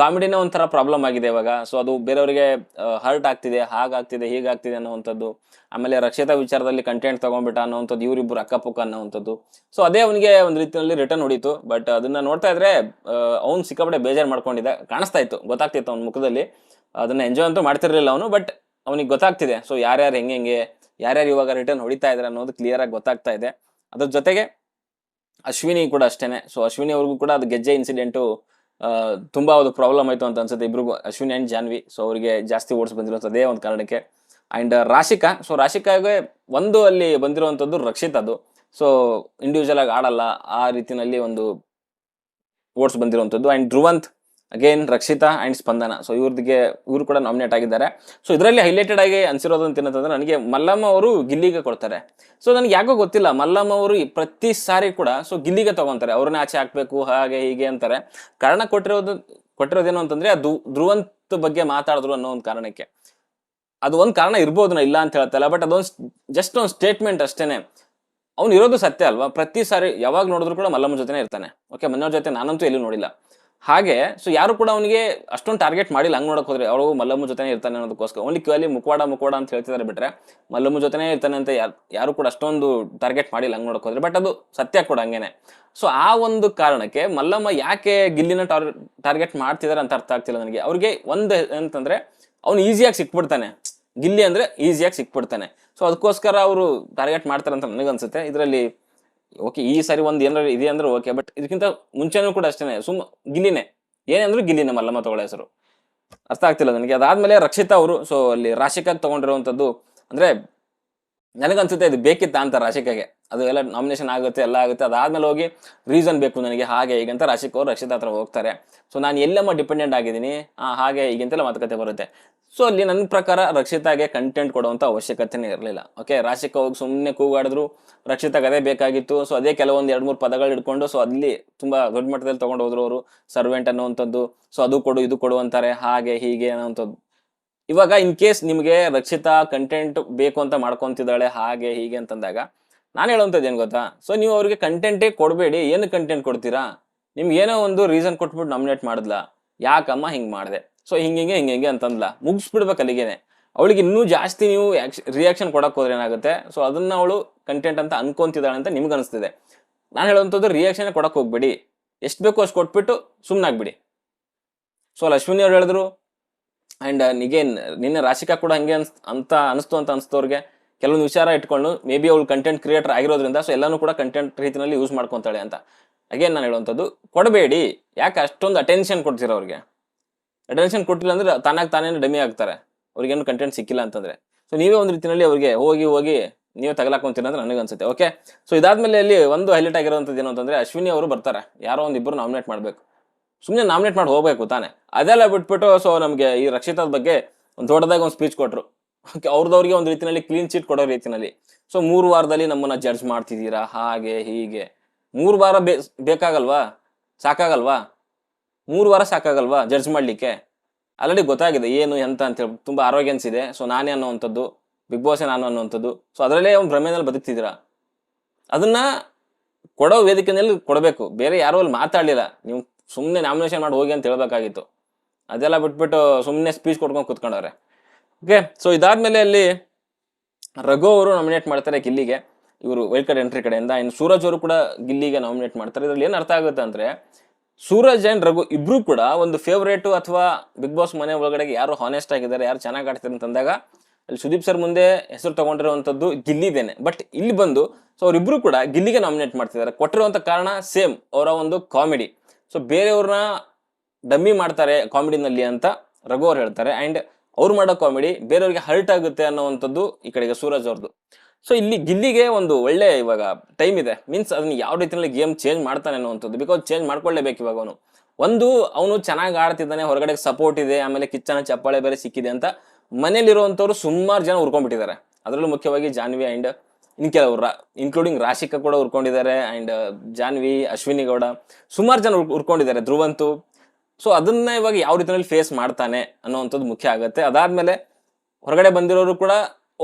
ಕಾಮಿಡಿನೇ ಒಂಥರ ಪ್ರಾಬ್ಲಮ್ ಆಗಿದೆ ಇವಾಗ. ಸೊ ಅದು ಬೇರೆಯವರಿಗೆ ಹರ್ಟ್ ಆಗ್ತಿದೆ, ಹಾಗಾಗ್ತಿದೆ, ಹೀಗಾಗ್ತಿದೆ ಅನ್ನೋವಂಥದ್ದು, ಆಮೇಲೆ ರಕ್ಷಿತಾ ವಿಚಾರದಲ್ಲಿ ಕಂಟೆಂಟ್ ತಗೊಂಡ್ಬಿಟ್ಟ ಅನ್ನೋವಂಥದ್ದು ಇವರಿಬ್ಬರು ಅಕ್ಕಪಕ್ಕ ಅನ್ನೋವಂಥದ್ದು. ಸೊ ಅದೇ ಅವನಿಗೆ ಒಂದು ರೀತಿಯಲ್ಲಿ ರಿಟರ್ನ್ ಹೊಡಿತು. ಬಟ್ ಅದನ್ನ ನೋಡ್ತಾ ಇದ್ರೆ ಅವ್ನು ಸಿಕ್ಕಾಪಟ್ಟೆ ಬೇಜಾರು ಮಾಡ್ಕೊಂಡಿದ್ದ, ಕಾಣಿಸ್ತಾ ಇತ್ತು, ಗೊತ್ತಾಗ್ತಿತ್ತು ಅವ್ನ ಮುಖದಲ್ಲಿ. ಅದನ್ನ ಎಂಜಾಯ್ ಅಂತೂ ಮಾಡ್ತಿರಲಿಲ್ಲ ಅವನು ಬಟ್ ಅವನಿಗೆ ಗೊತ್ತಾಗ್ತಿದೆ. ಸೊ ಯಾರ್ಯಾರು ಹೆಂಗೆ ಹೆಂಗೆ, ಯಾರ್ಯಾರು ಇವಾಗ ರಿಟರ್ನ್ ಹೊಡಿತಾ ಇದ್ದಾರೆ ಅನ್ನೋದು ಕ್ಲಿಯರ್ ಆಗಿ ಗೊತ್ತಾಗ್ತಾ ಇದೆ. ಅದ್ರ ಜೊತೆಗೆ ಅಶ್ವಿನಿ ಕೂಡ ಅಷ್ಟೇನೆ. ಸೊ ಅಶ್ವಿನಿ ಅವ್ರಿಗೂ ಕೂಡ ಅದು ಗೆಜ್ಜೆ ಇನ್ಸಿಡೆಂಟು ತುಂಬಾ ಒಂದು ಪ್ರಾಬ್ಲಮ್ ಆಯ್ತು ಅಂತ ಅನ್ಸುತ್ತೆ ಇಬ್ರಿಗೂ. ಅಶ್ವಿನಿ ಆ್ಯಂಡ್ ಜಾನ್ವಿ. ಸೊ ಅವರಿಗೆ ಜಾಸ್ತಿ ಓಟ್ಸ್ ಬಂದಿರೋದು ಅದೇ ಒಂದು ಕಾರಣಕ್ಕೆ. ಆ್ಯಂಡ್ ರಾಶಿಕಾ. ಸೊ ರಾಶಿಕಾಗೆ ಒಂದು ಅಲ್ಲಿ ಬಂದಿರುವಂಥದ್ದು ರಕ್ಷಿತ್ ಅದು. ಸೊ ಇಂಡಿವಿಜುವಲ್ ಆಗಿ ಆಡಲ್ಲ. ಆ ರೀತಿಯಲ್ಲಿ ಒಂದು ಓಟ್ಸ್ ಬಂದಿರುವಂಥದ್ದು. And Dhruvanth. Again Rakshita and Spandana. So ಇವ್ರದಿಗೆ ಇವರು ಕೂಡ ನಾಮಿನೇಟ್ ಆಗಿದ್ದಾರೆ. ಸೊ ಇದರಲ್ಲಿ ಹೈಲೈಟೆಡ್ ಆಗಿ ಅನ್ಸಿರೋದು ಅಂತ ಏನಂತಂದ್ರೆ ನನಗೆ ಮಲ್ಲಮ್ಮ ಅವರು ಗಿಲ್ಲಿಗೆ ಕೊಡ್ತಾರೆ. ಸೊ ನನಗೆ ಯಾಕೋ ಗೊತ್ತಿಲ್ಲ, ಮಲ್ಲಮ್ಮ ಅವರು ಪ್ರತಿ ಸಾರಿ ಕೂಡ ಸೊ ಗಿಲ್ಲಿಗೆ ತಗೊಂತಾರೆ. ಅವ್ರನ್ನ ಆಚೆ ಹಾಕ್ಬೇಕು, ಹಾಗೆ ಹೀಗೆ ಅಂತಾರೆ. ಕಾರಣ ಕೊಟ್ಟಿರೋದು, ಕೊಟ್ಟಿರೋದೇನು ಅಂತಂದ್ರೆ, ಅದು ಧ್ರುವಂತ ಬಗ್ಗೆ ಮಾತಾಡಿದ್ರು ಅನ್ನೋ ಒಂದು ಕಾರಣಕ್ಕೆ. ಅದು ಒಂದು ಕಾರಣ ಇರ್ಬೋದು ನಾ ಇಲ್ಲ ಅಂತ ಹೇಳ್ತಲ್ಲ ಬಟ್ ಅದೊಂದು ಜಸ್ಟ್ ಒಂದು ಸ್ಟೇಟ್ಮೆಂಟ್ ಅಷ್ಟೇನೆ. ಅವ್ನು ಇರೋದು ಸತ್ಯ ಅಲ್ವಾ? ಪ್ರತಿ ಸಾರಿ ಯಾವಾಗ ನೋಡಿದ್ರು ಕೂಡ ಮಲ್ಲಮ್ಮ ಜೊತೆನೇ ಇರ್ತಾನೆ. ಓಕೆ ಮನೆಯವ್ರ ಜೊತೆ ನಾನಂತೂ ಎಲ್ಲೂ ನೋಡಿಲ್ಲ. ಹಾಗೆ ಸೊ ಯಾರು ಕೂಡ ಅವನಿಗೆ ಅಷ್ಟೊಂದು ಟಾರ್ಗೆಟ್ ಮಾಡಿಲ್ಲ. ಹಂಗೆ ನೋಡಕ್ ಹೋದ್ರೆ ಅವರು ಮಲ್ಲಮ್ಮ ಜೊತೆನೇ ಇರ್ತಾನೆ ಅನ್ನೋದಕ್ಕೋಸ್ಕರ. ಓನ್ಲಿ ಕ್ಯೂಲಿ ಮುಖವಾಡ ಮುಖವಾಡ ಅಂತ ಹೇಳ್ತಿದ್ದಾರೆ ಬಿಟ್ರೆ ಮಲ್ಲಮ್ಮ ಜೊತೆನೇ ಇರ್ತಾನೆ ಅಂತ ಯಾರು ಯಾರು ಕೂಡ ಅಷ್ಟೊಂದು ಟಾರ್ಗೆಟ್ ಮಾಡಿಲ್ಲ ಹಂಗೆ ನೋಡಕ್ಕೆ ಹೋದ್ರೆ. ಬಟ್ ಅದು ಸತ್ಯ ಕೂಡ ಹಂಗೇನೆ. ಸೊ ಆ ಒಂದು ಕಾರಣಕ್ಕೆ ಮಲ್ಲಮ್ಮ ಯಾಕೆ ಗಿಲ್ಲಿನ ಟಾರ್ ಟಾರ್ಗೆಟ್ ಮಾಡ್ತಿದ್ದಾರೆ ಅಂತ ಅರ್ಥ ಆಗ್ತಿಲ್ಲ ನನಗೆ. ಅವ್ರಿಗೆ ಒಂದು ಅಂತಂದ್ರೆ ಅವ್ನು ಈಸಿಯಾಗಿ ಸಿಕ್ಬಿಡ್ತಾನೆ. ಗಿಲ್ಲಿ ಅಂದ್ರೆ ಈಸಿಯಾಗಿ ಸಿಕ್ಬಿಡ್ತಾನೆ. ಸೊ ಅದಕ್ಕೋಸ್ಕರ ಅವರು ಟಾರ್ಗೆಟ್ ಮಾಡ್ತಾರೆ ಅಂತ ನನಗನ್ಸುತ್ತೆ. ಇದರಲ್ಲಿ ಓಕೆ ಈ ಸಾರಿ ಒಂದು ಏನಾದ್ರು ಇದೆ ಅಂದ್ರೆ ಓಕೆ ಬಟ್ ಇದಕ್ಕಿಂತ ಮುಂಚೆನೂ ಕೂಡ ಅಷ್ಟೇನೆ, ಸುಮ್ ಗಿಲ್ಲಿನೇ. ಅಂದ್ರೂ ಗಿಲ್ಲಿನೇ ಮಲ್ಲಮ್ಮ ತಗೊಳ್ಳೋ ಹೆಸರು. ಅರ್ಥ ಆಗ್ತಿಲ್ಲ ನನಗೆ. ಅದಾದ್ಮೇಲೆ ರಕ್ಷಿತಾ ಅವರು ಸೊ ಅಲ್ಲಿ ರಾಶಿಕಾಗ್ ತಗೊಂಡಿರುವಂಥದ್ದು ಅಂದ್ರೆ ನನಗನ್ಸುತ್ತೆ ಇದು ಬೇಕಿತ್ತ ಅಂತ ರಾಶಿಕಾಗೆ. ಅದು ಎಲ್ಲ ನಾಮಿನೇಷನ್ ಆಗುತ್ತೆ, ಎಲ್ಲ ಆಗುತ್ತೆ. ಅದಾದ್ಮೇಲೆ ಹೋಗಿ ರೀಸನ್ ಬೇಕು ನನಗೆ, ಹಾಗೆ ಅಂತ ರಾಶಿಕ್ ಅವರು ರಕ್ಷಿತಾ ಹತ್ರ ಹೋಗ್ತಾರೆ. ಸೊ ನಾನು ಎಲ್ಲಮ್ಮ ಡಿಪೆಂಡೆಂಟ್ ಆಗಿದ್ದೀನಿ. ಹಾಗೆ ಹೀಗೆ ಅಂತೆಲ್ಲ ಮಾತುಕತೆ ಬರುತ್ತೆ. ಸೊ ಅಲ್ಲಿ ನನ್ನ ಪ್ರಕಾರ ರಕ್ಷಿತಾಗೆ ಕಂಟೆಂಟ್ ಕೊಡುವಂತ ಅವಶ್ಯಕತೆನೇ ಇರಲಿಲ್ಲ. ಓಕೆ ರಾಶಿಕ ಹೋಗಿ ಸುಮ್ಮನೆ ಕೂಗಾಡಿದ್ರು ರಕ್ಷಿತಾಗ ಅದೇ ಬೇಕಾಗಿತ್ತು. ಸೊ ಅದೇ ಕೆಲವೊಂದು ಎರಡು ಮೂರು ಪದಗಳು ಇಟ್ಕೊಂಡು ಸೊ ಅಲ್ಲಿ ತುಂಬಾ ದೊಡ್ಡ ಮಟ್ಟದಲ್ಲಿ ತಗೊಂಡು ಹೋದ್ರು ಅವರು. ಸರ್ವೆಂಟ್ ಅನ್ನುವಂಥದ್ದು. ಸೊ ಅದು ಕೊಡು, ಇದು ಕೊಡು ಅಂತಾರೆ. ಹಾಗೆ ಹೀಗೆ ಅನ್ನೋವಂಥದ್ದು. ಇವಾಗ ಇನ್ ಕೇಸ್ ನಿಮಗೆ ರಕ್ಷಿತಾ ಕಂಟೆಂಟ್ ಬೇಕು ಅಂತ ಮಾಡ್ಕೊತಿದ್ದಾಳೆ, ಹಾಗೆ ಹೀಗೆ ಅಂತಂದಾಗ ನಾನು ಹೇಳುವಂಥದ್ದು ಏನು ಗೊತ್ತಾ? ಸೊ ನೀವು ಅವ್ರಿಗೆ ಕಂಟೆಂಟೇ ಕೊಡಬೇಡಿ. ಏನು ಕಂಟೆಂಟ್ ಕೊಡ್ತೀರಾ? ನಿಮ್ಗೆ ಏನೋ ಒಂದು ರೀಸನ್ ಕೊಟ್ಬಿಟ್ಟು ನಾಮಿನೇಟ್ ಮಾಡಿದ್ಲಾ. ಯಾಕಮ್ಮ ಹಿಂಗೆ ಮಾಡಿದೆ? ಸೊ ಹಿಂಗೆ ಹಿಂಗೆ ಹಿಂಗೆ ಹಿಂಗೆ ಅಂತಂದ್ಲ. ಮುಗಿಸ್ಬಿಡ್ಬೇಕು ಅಲ್ಲಿಗೇನೆ. ಅವಳಿಗೆ ಇನ್ನೂ ಜಾಸ್ತಿ ನೀವು ರಿಯಾಕ್ಷನ್ ಕೊಡಕ್ಕೆ ಹೋದ್ರೆ ಏನಾಗುತ್ತೆ? ಸೊ ಅದನ್ನ ಅವಳು ಕಂಟೆಂಟ್ ಅಂತ ಅನ್ಕೊಂತಿದ್ದಾಳೆ ಅಂತ ನಿಮ್ಗೆ ಅನಿಸ್ತಿದೆ. ನಾನು ಹೇಳುವಂಥದ್ದು ರಿಯಾಕ್ಷನ್ ಕೊಡಕ್ಕೆ ಹೋಗ್ಬೇಡಿ. ಎಷ್ಟು ಬೇಕೋ ಅಷ್ಟು ಕೊಟ್ಬಿಟ್ಟು ಸುಮ್ಮನಾಗ್ಬಿಡಿ ಸೊ ಅಶ್ವಿನಿ ಅವ್ರು ಹೇಳಿದ್ರು. ಆ್ಯಂಡ್ ನಿಗೇನ್, ನಿನ್ನೆ ರಾಶಿಕಾ ಕೂಡ ಹಂಗೆ ಅನ್ಸ್, ಅಂತ ಅನಿಸ್ತು ಅಂತ ಅನಿಸ್ತವ್ರಿಗೆ ಕೆಲವೊಂದು ವಿಚಾರ ಇಟ್ಕೊಂಡು ಮೇ ಬಿ ಅವಳು ಕಂಟೆಂಟ್ ಕ್ರಿಯೇಟರ್ ಆಗಿರೋದ್ರಿಂದ ಸೊ ಎಲ್ಲನೂ ಕೂಡ ಕಂಟೆಂಟ್ ರೀತಿಯಲ್ಲಿ ಯೂಸ್ ಮಾಡ್ಕೊತಾಳೆ ಅಂತ. ಅಗೇನ್ ನಾನು ಹೇಳುವಂಥದ್ದು, ಕೊಡಬೇಡಿ. ಯಾಕೆ ಅಷ್ಟೊಂದು ಅಟೆನ್ಷನ್ ಕೊಡ್ತೀರ ಅವ್ರಿಗೆ? ಅಟೆನ್ಷನ್ ಕೊಟ್ಟಿಲ್ಲ ಅಂದ್ರೆ ತಾನಾಗ ತಾನೇನು ಡಮಿ ಆಗ್ತಾರೆ. ಅವ್ರಿಗೇನು ಕಂಟೆಂಟ್ ಸಿಕ್ಕಿಲ್ಲ ಅಂತಂದ್ರೆ. ಸೊ ನೀವೇ ಒಂದು ರೀತಿಯಲ್ಲಿ ಅವ್ರಿಗೆ ಹೋಗಿ ಹೋಗಿ ನೀವೇ ತಗಲಾಕೊಂತೀರ ಅಂತ ನನಗೆ ಅನ್ಸುತ್ತೆ ಓಕೆ ಸೊ ಇದಾದ್ಮೇಲೆ ಅಲ್ಲಿ ಒಂದು ಹೈಲೈಟ್ ಆಗಿರುವಂಥದ್ದು ಏನು ಅಂತಂದ್ರೆ ಅಶ್ವಿನಿ ಅವರು ಬರ್ತಾರೆ. ಯಾರೋ ಒಂದು ಇಬ್ಬರು ನಾಮಿನೇಟ್ ಮಾಡಬೇಕು. ಸುಮ್ಮನೆ ನಾಮಿನೇಟ್ ಮಾಡಿ ಹೋಗಬೇಕು ತಾನೆ. ಅದೆಲ್ಲ ಬಿಟ್ಬಿಟ್ಟು ಸೊ ನಮಗೆ ಈ ರಕ್ಷಿತಾದ ಬಗ್ಗೆ ಒಂದು ದೊಡ್ಡದಾಗಿ ಒಂದು ಸ್ಪೀಚ್ ಓಕೆ ಅವ್ರದವ್ರಿಗೆ ಒಂದು ರೀತಿಯಲ್ಲಿ ಕ್ಲೀನ್ ಚೀಟ್ ಕೊಡೋ ರೀತಿನಲ್ಲಿ. ಸೊ ಮೂರು ವಾರದಲ್ಲಿ ನಮ್ಮನ್ನ ಜಡ್ಜ್ ಮಾಡ್ತಿದ್ದೀರಾ? ಹಾಗೆ, ಹೀಗೆ. ಮೂರು ವಾರ ಬೇ, ಬೇಕಾಗಲ್ವಾ? ಸಾಕಾಗಲ್ವಾ? ಮೂರು ವಾರ ಸಾಕಾಗಲ್ವಾ ಜಡ್ಜ್ ಮಾಡ್ಲಿಕ್ಕೆ? ಆಲ್ರೆಡಿ ಗೊತ್ತಾಗಿದೆ, ಏನು, ಎಂತ ಅಂತ ಹೇಳಿ ತುಂಬಾ ಆರೋಗ್ಯನ್ಸ್ ಇದೆ. ಸೊ ನಾನೇ ಅನ್ನೋವಂಥದ್ದು ಬಿಗ್ ಬಾಸ್ ನಾನು ಅನ್ನೋವಂಥದ್ದು. ಸೊ ಅದರಲ್ಲೇ ಒಂದು ಭ್ರಮೆನಲ್ಲಿ ಬದುಕ್ತಿದ್ದೀರಾ? ಅದನ್ನ ಕೊಡೋ ವೇದಿಕೆನಲ್ಲಿ ಕೊಡಬೇಕು. ಬೇರೆ ಯಾರು ಅಲ್ಲಿ ಮಾತಾಡಲಿಲ್ಲ. ನೀವು ಸುಮ್ಮನೆ ನಾಮಿನೇಷನ್ ಮಾಡಿ ಹೋಗಿ ಅಂತ ಹೇಳ್ಬೇಕಾಗಿತ್ತು. ಅದೆಲ್ಲ ಬಿಟ್ಬಿಟ್ಟು ಸುಮ್ಮನೆ ಸ್ಪೀಚ್ ಕೊಟ್ಕೊಂಡು ಕೂತ್ಕೊಂಡವ್ರೆ. ಓಕೆ ಸೊ ಇದಾದ್ಮೇಲೆ ಅಲ್ಲಿ ರಘು ಅವರು ನಾಮಿನೇಟ್ ಮಾಡ್ತಾರೆ ಗಿಲ್ಲಿಗೆ. ಇವರು ವೈಲ್ಡ್ ಎಂಟ್ರಿ ಕಡೆಯಿಂದ. ಇನ್ನು ಸೂರಜ್ ಅವರು ಕೂಡ ಗಿಲ್ಲಿಗೆ ನಾಮಿನೇಟ್ ಮಾಡ್ತಾರೆ. ಇದ್ರಲ್ಲಿ ಏನು ಅರ್ಥ ಆಗುತ್ತೆ ಅಂದರೆ, ಸೂರಜ್ ಆ್ಯಂಡ್ ರಘು ಇಬ್ಬರೂ ಕೂಡ ಒಂದು ಫೇವ್ರೇಟು ಅಥವಾ ಬಿಗ್ ಬಾಸ್ ಮನೆ ಒಳಗಡೆ ಯಾರು ಹಾನೆಸ್ಟ್ ಆಗಿದ್ದಾರೆ, ಯಾರು ಚೆನ್ನಾಗಿ ಆಡ್ತಾರೆ ಅಂತಂದಾಗ ಅಲ್ಲಿ ಸುದೀಪ್ ಸರ್ ಮುಂದೆ ಹೆಸರು ತಗೊಂಡಿರುವಂತದ್ದು ಗಿಲ್ಲಿದೇನೆ. ಬಟ್ ಇಲ್ಲಿ ಬಂದು ಸೊ ಅವರಿಬ್ಬರೂ ಕೂಡ ಗಿಲ್ಲಿಗೆ ನಾಮಿನೇಟ್ ಮಾಡ್ತಿದ್ದಾರೆ. ಕೊಟ್ಟಿರುವಂಥ ಕಾರಣ ಸೇಮ್ ಅವರ ಒಂದು ಕಾಮಿಡಿ ಸೊ ಬೇರೆಯವ್ರನ್ನ ಡಮ್ಮಿ ಮಾಡ್ತಾರೆ ಕಾಮಿಡಿನಲ್ಲಿ ಅಂತ ರಘು ಅವ್ರು ಹೇಳ್ತಾರೆ. ಅಂಡ್ ಅವ್ರು ಮಾಡೋ ಕಾಮಿಡಿ ಬೇರೆಯವ್ರಿಗೆ ಹರ್ಟ್ ಆಗುತ್ತೆ ಅನ್ನೋವಂಥದ್ದು ಈ ಕಡೆಗೆ ಸೂರಜ್ ಅವ್ರದ್ದು ಸೊ ಇಲ್ಲಿ ಗಿಲ್ಲಿಗೆ ಒಂದು ಒಳ್ಳೆ ಇವಾಗ ಟೈಮ್ ಇದೆ. ಮೀನ್ಸ್ ಅದನ್ನ ಯಾವ ರೀತಿಯಲ್ಲಿ ಗೇಮ್ ಚೇಂಜ್ ಮಾಡ್ತಾನೆ ಅನ್ನೋವಂಥದ್ದು. ಬಿಕಾಸ್ ಚೇಂಜ್ ಮಾಡ್ಕೊಳ್ಳೇಬೇಕು ಇವಾಗ ಅವನು. ಒಂದು, ಅವನು ಚೆನ್ನಾಗಿ ಆಡ್ತಿದ್ದಾನೆ, ಹೊರಗಡೆ ಸಪೋರ್ಟ್ ಇದೆ, ಆಮೇಲೆ ಕಿಚ್ಚನ ಚಪ್ಪಾಳೆ ಬೇರೆ ಸಿಕ್ಕಿದೆ ಅಂತ ಮನೇಲಿರುವಂಥವ್ರು ಸುಮಾರು ಜನ ಉರ್ಕೊಂಡ್ಬಿಟ್ಟಿದ್ದಾರೆ. ಅದರಲ್ಲೂ ಮುಖ್ಯವಾಗಿ ಜಾನ್ವಿ ಆ್ಯಂಡ್ ಇನ್ ಕೆಲವರು ಇನ್ಕ್ಲೂಡಿಂಗ್ ರಾಶಿಕಾ ಕೂಡ ಉರ್ಕೊಂಡಿದ್ದಾರೆ ಆ್ಯಂಡ್ ಜಾನ್ವಿ, ಅಶ್ವಿನಿ ಗೌಡ ಸುಮಾರು ಜನ ಉರ್- ಉರ್ಕೊಂಡಿದ್ದಾರೆ. ಧ್ರುವಂತು ಸೊ ಅದನ್ನ ಇವಾಗ ಯಾವ ರೀತಿಯಲ್ಲಿ ಫೇಸ್ ಮಾಡ್ತಾನೆ ಅನ್ನೋವಂಥದ್ದು ಮುಖ್ಯ ಆಗುತ್ತೆ. ಅದಾದ್ಮೇಲೆ ಹೊರಗಡೆ ಬಂದಿರೋರು ಕೂಡ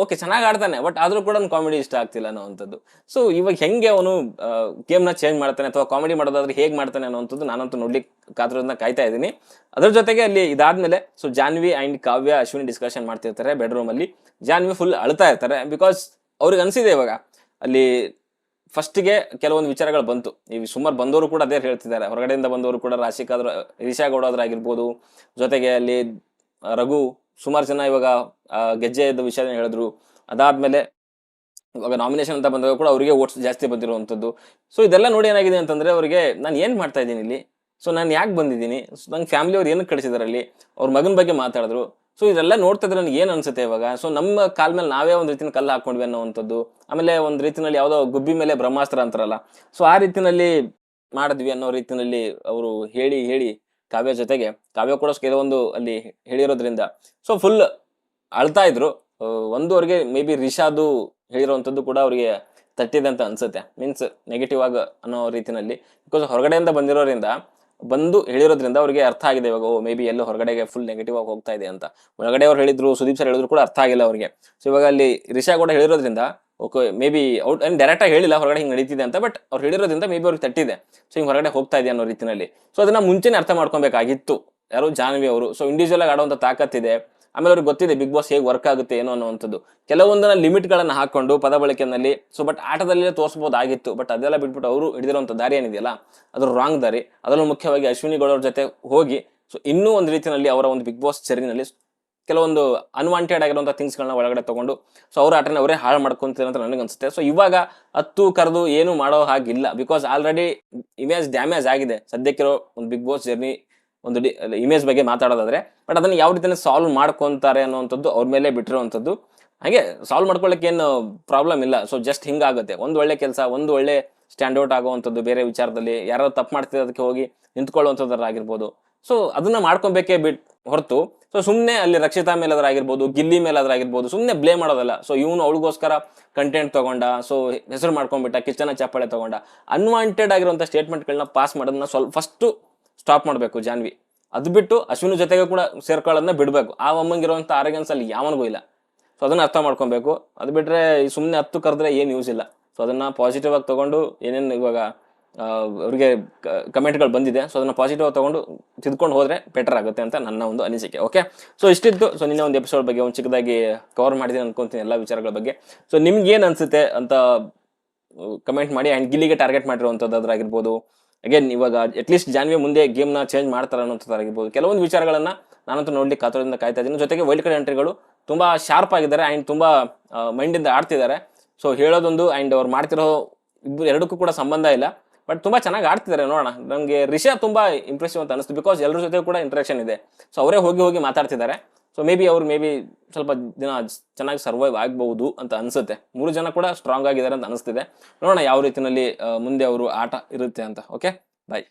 ಓಕೆ ಚೆನ್ನಾಗಿ ಆಡ್ತಾನೆ ಬಟ್ ಆದ್ರೂ ಕೂಡ ಕಾಮಿಡಿ ಇಷ್ಟ ಆಗ್ತಿಲ್ಲ ಅನ್ನೋವಂಥದ್ದು. ಸೊ ಇವಾಗ ಹೆಂಗೆ ಅವನು ಗೇಮ್ನ ಚೇಂಜ್ ಮಾಡ್ತಾನೆ ಅಥವಾ ಕಾಮಿಡಿ ಮಾಡೋದಾದ್ರೆ ಹೇಗೆ ಮಾಡ್ತಾನೆ ಅನ್ನೋವಂಥದ್ದು ನಾನಂತೂ ನೋಡ್ಲಿಕ್ಕೆ ಕಾತುರದಿಂದ ಕಾಯ್ತಾ ಇದ್ದೀನಿ. ಅದ್ರ ಜೊತೆಗೆ ಅಲ್ಲಿ ಇದಾದ್ಮೇಲೆ so Janvi and Kavya, Ashwini discussion ಮಾಡ್ತಿರ್ತಾರೆ ಬೆಡ್ರೂಮಲ್ಲಿ ಜಾನ್ವಿ ಫುಲ್ ಅಳ್ತಾ ಇರ್ತಾರೆ ಬಿಕಾಸ್ ಅವ್ರಿಗೆ ಅನ್ಸಿದೆ ಇವಾಗ, ಅಲ್ಲಿ ಫಸ್ಟ್ಗೆ ಕೆಲವೊಂದು ವಿಚಾರಗಳು ಬಂತು. ಈ ಸುಮಾರು ಬಂದವರು ಕೂಡ ಅದೇ ಹೇಳ್ತಿದ್ದಾರೆ. ಹೊರಗಡೆಯಿಂದ ಬಂದವರು ಕೂಡ ರಾಶಿಕಾದ್ರ, ರಿಷಾ ಗೌಡಾದ್ರಾಗಿರ್ಬೋದು ಜೊತೆಗೆ ಅಲ್ಲಿ ರಘು, ಸುಮಾರು ಜನ ಇವಾಗ ಗೆಜ್ಜೆ ಗೆಜ್ಜೆದ ವಿಷಯ ಹೇಳಿದ್ರು. ಅದಾದ್ಮೇಲೆ ಇವಾಗ ನಾಮಿನೇಷನ್ ಅಂತ ಬಂದಾಗ ಕೂಡ ಅವರಿಗೆ ಓಟ್ಸ್ ಜಾಸ್ತಿ ಬಂದಿರುವಂಥದ್ದು. ಸೊ ಇದೆಲ್ಲ ನೋಡಿ ಏನಾಗಿದೆ ಅಂತಂದ್ರೆ ಅವರಿಗೆ ನಾನು ಏನು ಮಾಡ್ತಾ ಇದ್ದೀನಿ ಇಲ್ಲಿ? ಸೊ ನಾನು ಯಾಕೆ ಬಂದಿದ್ದೀನಿ? ನಂಗೆ ಫ್ಯಾಮಿಲಿ ಅವ್ರು ಏನಕ್ಕೆ ಕಳಿಸಿದಾರೆ ಅಲ್ಲಿ? ಅವ್ರ ಮಗನ ಬಗ್ಗೆ ಮಾತಾಡಿದ್ರು. ಸೊ ಇದೆಲ್ಲ ನೋಡ್ತಾ ಇದ್ರೆ ನನಗೆ ಏನು ಅನ್ಸುತ್ತೆ ಇವಾಗ? ಸೊ ನಮ್ಮ ಕಾಲ ಮೇಲೆ ನಾವೇ ಒಂದು ರೀತಿಯ ಕಲ್ಲು ಹಾಕೊಂಡ್ವಿ ಅನ್ನೋವಂಥದ್ದು. ಆಮೇಲೆ ಒಂದು ರೀತಿಯಲ್ಲಿ ಯಾವುದೋ ಗುಬ್ಬಿ ಮೇಲೆ ಬ್ರಹ್ಮಾಸ್ತ್ರ ಅಂತಾರಲ್ಲ. ಸೊ ಆ ರೀತಿಯಲ್ಲಿ ಮಾಡಿದ್ವಿ ಅನ್ನೋ ರೀತಿಯಲ್ಲಿ ಅವರು ಹೇಳಿ ಹೇಳಿ ಕಾವ್ಯ ಜೊತೆಗೆ. ಕಾವ್ಯ ಕೂಡ ಕೆಲವೊಂದು ಅಲ್ಲಿ ಹೇಳಿರೋದ್ರಿಂದ. ಸೊ ಫುಲ್ ಅಳ್ತಾ ಇದ್ರು. ಒಂದುವರೆಗೆ ಮೇ ಬಿ ರಿಷಾದು ಹೇಳಿರೋವಂಥದ್ದು ಕೂಡ ಅವರಿಗೆ ತಟ್ಟಿದೆ ಅಂತ ಅನ್ಸುತ್ತೆ. ಮೀನ್ಸ್ ನೆಗೆಟಿವ್ ಆಗ ಅನ್ನೋ ರೀತಿಯಲ್ಲಿ ಬಿಕಾಸ್ ಹೊರಗಡೆಯಿಂದ ಬಂದಿರೋದ್ರಿಂದ ಬಂದು ಹೇಳಿರೋದ್ರಿಂದ ಅವರಿಗೆ ಅರ್ಥ ಆಗಿದೆ ಇವಾಗ, ಓ ಮೇ ಬಿ ಎಲ್ಲೋ ಹೊರಗಡೆಗೆ ಫುಲ್ ನೆಗೆಟಿವ್ ಆಗಿ ಹೋಗ್ತಾ ಇದೆ ಅಂತ. ಒಳಗಡೆ ಅವ್ರು ಹೇಳಿದ್ರು, ಸುದೀಪ್ ಸರ್ ಹೇಳಿದ್ರು ಕೂಡ ಅರ್ಥ ಆಗಿಲ್ಲ ಅವರಿಗೆ. ಸೊ ಇವಾಗ ಅಲ್ಲಿ ರಿಷಾ ಕೂಡ ಹೇಳಿರೋದ್ರಿಂದ, okay may be out and direct ಆಗಿ ಹೇಳಿಲ್ಲ, ಹೊರಗಡೆ ಹಿಂಗೆ ನಡೀತಿದೆ ಅಂತ ಬಟ್ ಅವ್ರು ಹೇಳಿರೋದ್ರಿಂದ ಮೇ ಬಿ ಅವ್ರಿಗೆ ತಟ್ಟಿದೆ. ಸೊ ಹಿಂಗೆ ಹೊರಗಡೆ ಹೋಗ್ತಾ ಇದೆ ಅನ್ನೋ ರೀತಿಯಲ್ಲಿ ಸೊ ಅದನ್ನ ಮುಂಚೆನೆ ಅರ್ಥ ಮಾಡ್ಕೊಬೇಕಾಗಿತ್ತು. ಯಾರು ಜಾನ್ವಿ ಅವರು. ಸೊ ಇಂಡಿವಿಜುವಲ್ ಆಗಿ ಆಡುವಂಥ ತಾಕತ್ತಿದೆ ಆಮೇಲೆ ಅವ್ರಿಗೆ ಗೊತ್ತಿದೆ ಬಿಗ್ ಬಾಸ್ ಹೇಗೆ ವರ್ಕ್ ಆಗುತ್ತೆ, ಏನೋ ಅನ್ನುವಂಥದ್ದು. ಕೆಲವೊಂದನ್ನ ಲಿಮಿಟ್ಗಳನ್ನು ಹಾಕೊಂಡು ಪದ ಬಳಕೆನಲ್ಲಿ ಸೊ ಬಟ್ ಆಟದಲ್ಲಿ ತೋರಿಸ್ಬೋದಾಗಿತ್ತು ಬಟ್ ಅದೆಲ್ಲ ಬಿಟ್ಬಿಟ್ಟು ಅವರು ಹಿಡಿದಿರುವಂಥ ದಾರಿ ಏನಿದೆಯಲ್ಲ, ಅದು ರಾಂಗ್ ದಾರಿ. ಅದರಲ್ಲೂ ಮುಖ್ಯವಾಗಿ ಅಶ್ವಿನಿ ಗೌಡ ಜೊತೆ ಹೋಗಿ ಸೊ ಇನ್ನೂ ಒಂದು ರೀತಿಯಲ್ಲಿ ಅವರ ಒಂದು ಬಿಗ್ ಬಾಸ್ ಚರಿನಲ್ಲಿ ಕೆಲವೊಂದು ಅನ್ವಾಂಟೆಡ್ ಆಗಿರುವಂಥ ಥಿಂಗ್ಸ್ಗಳನ್ನ ಒಳಗಡೆ ತಗೊಂಡು ಸೊ ಅವ್ರ ಆಟನ ಅವರೇ ಹಾಳು ಮಾಡ್ಕೊಂತಾರೆ ಅಂತ ನನಗೆ ಅನ್ಸುತ್ತೆ ಸೊ ಇವಾಗ ಹತ್ತು ಕರೆದು ಏನು ಮಾಡೋ ಹಾಗಿಲ್ಲ ಬಿಕಾಸ್ ಆಲ್ರೆಡಿ ಇಮೇಜ್ ಡ್ಯಾಮೇಜ್ ಆಗಿದೆ. ಸದ್ಯಕ್ಕಿರೋ ಒಂದು ಬಿಗ್ ಬಾಸ್ ಜರ್ನಿ ಒಂದು ಇಮೇಜ್ ಬಗ್ಗೆ ಮಾತಾಡೋದಾದ್ರೆ ಬಟ್ ಅದನ್ನು ಯಾವ ರೀತಿಯಲ್ಲಿ ಸಾಲ್ವ್ ಮಾಡ್ಕೊಂತಾರೆ ಅನ್ನೋವಂಥದ್ದು ಅವ್ರ ಮೇಲೆ ಬಿಟ್ಟಿರುವಂಥದ್ದು. ಹಾಗೆ ಸಾಲ್ವ್ ಮಾಡ್ಕೊಳ್ಳೋಕೆ ಏನು ಪ್ರಾಬ್ಲಮ್ ಇಲ್ಲ. ಸೊ ಜಸ್ಟ್ ಹಿಂಗಾಗುತ್ತೆ. ಒಂದು ಒಳ್ಳೆ ಕೆಲಸ, ಒಂದು ಒಳ್ಳೆ ಸ್ಟ್ಯಾಂಡ್ ಔಟ್ ಆಗುವಂಥದ್ದು, ಬೇರೆ ವಿಚಾರದಲ್ಲಿ ಯಾರು ತಪ್ಪು ಮಾಡ್ತಿದ್ರೆ ಅದಕ್ಕೆ ಹೋಗಿ ನಿಂತ್ಕೊಳ್ಳುವಂಥದ್ದಾಗಿರ್ಬೋದು ಸೊ ಅದನ್ನ ಮಾಡ್ಕೊಬೇಕೇ ಬಿಟ್, ಹೊರತು ಸೊ ಸುಮ್ಮನೆ ಅಲ್ಲಿ ರಕ್ಷಿತಾ ಮೇಲೆ ಮೇಲಾದ್ರಾಗಿರ್ಬೋದು, ಗಿಲ್ಲಿ ಮೇಲೆ ಮೇಲಾದ್ರಾಗಿರ್ಬೋದು ಸುಮ್ಮನೆ ಬ್ಲೇ ಮಾಡೋದಲ್ಲ. ಸೊ ಇವನು ಅವಳಿಗೋಸ್ಕರ ಕಂಟೆಂಟ್ ತಗೊಂಡ ಸೊ ಹೆಸರು ಮಾಡ್ಕೊಂಡ್ಬಿಟ್ಟ ಕಿಚನ ಚಪ್ಪಾಳೆ ತಗೊಂಡ. ಅನ್ವಾಂಟೆಡ್ ಆಗಿರುವಂಥ ಸ್ಟೇಟ್ಮೆಂಟ್ಗಳನ್ನ ಪಾಸ್ ಮಾಡೋದನ್ನ ಸ್ವಲ್ಪ ಫಸ್ಟು ಸ್ಟಾಪ್ ಮಾಡಬೇಕು ಜಾನ್ವಿ. ಅದು ಬಿಟ್ಟು ಅಶ್ವಿನ ಜೊತೆಗೆ ಕೂಡ ಸೇರ್ಕೊಳ್ಳೋದನ್ನ ಬಿಡಬೇಕು. ಆ ಅಮ್ಮಂಗಿರುವಂಥ ಆರೋಗ್ಯನ್ಸ್ ಅಲ್ಲಿ ಯಾವನಿಗೂ ಇಲ್ಲ. ಸೊ ಅದನ್ನು ಅರ್ಥ ಮಾಡ್ಕೊಬೇಕು. ಅದು ಬಿಟ್ಟರೆ ಸುಮ್ಮನೆ ಹತ್ತು ಕರೆದ್ರೆ ಏನು ಯೂಸ್ ಇಲ್ಲ. ಸೊ ಅದನ್ನು ಪಾಸಿಟಿವ್ ಆಗಿ ತೊಗೊಂಡು ಏನೇನು ಇವಾಗ ಅವರಿಗೆ ಕಮೆಂಟ್ಗಳು ಬಂದಿದೆ. ಸೊ ಅದನ್ನು ಪಾಸಿಟಿವ್ ಆಗಿ ತೊಗೊಂಡು ತಿದ್ಕೊಂಡು ಹೋದರೆ ಬೆಟರ್ ಆಗುತ್ತೆ ಅಂತ ನನ್ನ ಒಂದು ಅನಿಸಿಕೆ. ಓಕೆ ಸೊ ಇಷ್ಟಿತ್ತು. ಸೊ ನಿನ್ನೆ ಒಂದು ಎಪಿಸೋಡ್ ಬಗ್ಗೆ ಒಂದು ಚಿಕ್ಕದಾಗಿ ಕವರ್ ಮಾಡಿದ್ದೀನಿ ಅನ್ಕೊಂತೀನಿ ಎಲ್ಲ ವಿಚಾರಗಳ ಬಗ್ಗೆ. ಸೊ ನಿಮ್ಗೆ ಏನು ಅನಿಸುತ್ತೆ ಅಂತ ಕಮೆಂಟ್ ಮಾಡಿ. ಆ್ಯಂಡ್ ಗಿಲ್ಲಿಗೆ ಟಾರ್ಗೆಟ್ ಮಾಡಿರುವಂಥದ್ದಾಗಿರ್ಬೋದು ಅಗೇನ್ ಇವಾಗ ಅಟ್ಲೀಸ್ಟ್ ಜಾನ್ವಿ ಮುಂದೆ ಗೇಮ್ನ ಚೇಂಜ್ ಮಾಡ್ತಾರೆ ಅನ್ನೋಂಥದ್ದಾಗಿರ್ಬೋದು ಕೆಲವೊಂದು ವಿಚಾರಗಳನ್ನು ನಾನಂತೂ ನೋಡ್ಲಿಕ್ಕೆ ಕಾತರದಿಂದ ಕಾಯ್ತಾ ಇದ್ದೀನಿ. ಜೊತೆಗೆ ವೈಲ್ಡ್ ಕಡೆ ಎಂಟ್ರಿಗಳು ತುಂಬ ಶಾರ್ಪ್ ಆಗಿದ್ದಾರೆ ಆ್ಯಂಡ್ ತುಂಬ ಮೈಂಡಿಂದ ಆಡ್ತಿದ್ದಾರೆ. ಸೊ ಹೇಳೋದೊಂದು ಆ್ಯಂಡ್ ಅವ್ರು ಮಾಡ್ತಿರೋ ಇಬ್ಬರು ಎರಡಕ್ಕೂ ಕೂಡ ಸಂಬಂಧ ಇಲ್ಲ. ಬಟ್ ತುಂಬ ಚೆನ್ನಾಗಿ ಆಡ್ತಿದ್ದಾರೆ. ನೋಡೋಣ. ನನಗೆ ರಿಷಾ ತುಂಬ ಇಂಪ್ರೆಸಿವ್ ಅಂತ ಅನಿಸ್ತು. ಬಿಕಾಸ್ ಎಲ್ಲರ ಜೊತೆ ಕೂಡ ಇಂಟ್ರಾಕ್ಷನ್ ಇದೆ. ಸೊ ಅವರೇ ಹೋಗಿ ಹೋಗಿ ಮಾತಾಡ್ತಿದ್ದಾರೆ. ಸೊ ಮೇ ಬಿ ಅವ್ರು ಮೇ ಬಿ ಸ್ವಲ್ಪ ದಿನ ಚೆನ್ನಾಗಿ ಸರ್ವೈವ್ ಆಗ್ಬಹುದು ಅಂತ ಅನ್ಸುತ್ತೆ. ಮೂರು ಜನ ಕೂಡ ಸ್ಟ್ರಾಂಗ್ ಆಗಿದ್ದಾರೆ ಅಂತ ಅನಿಸ್ತಿದೆ. ನೋಡೋಣ ಯಾವ ರೀತಿಯಲ್ಲಿ ಮುಂದೆ ಅವರು ಆಟ ಇರುತ್ತೆ ಅಂತ. Okay bye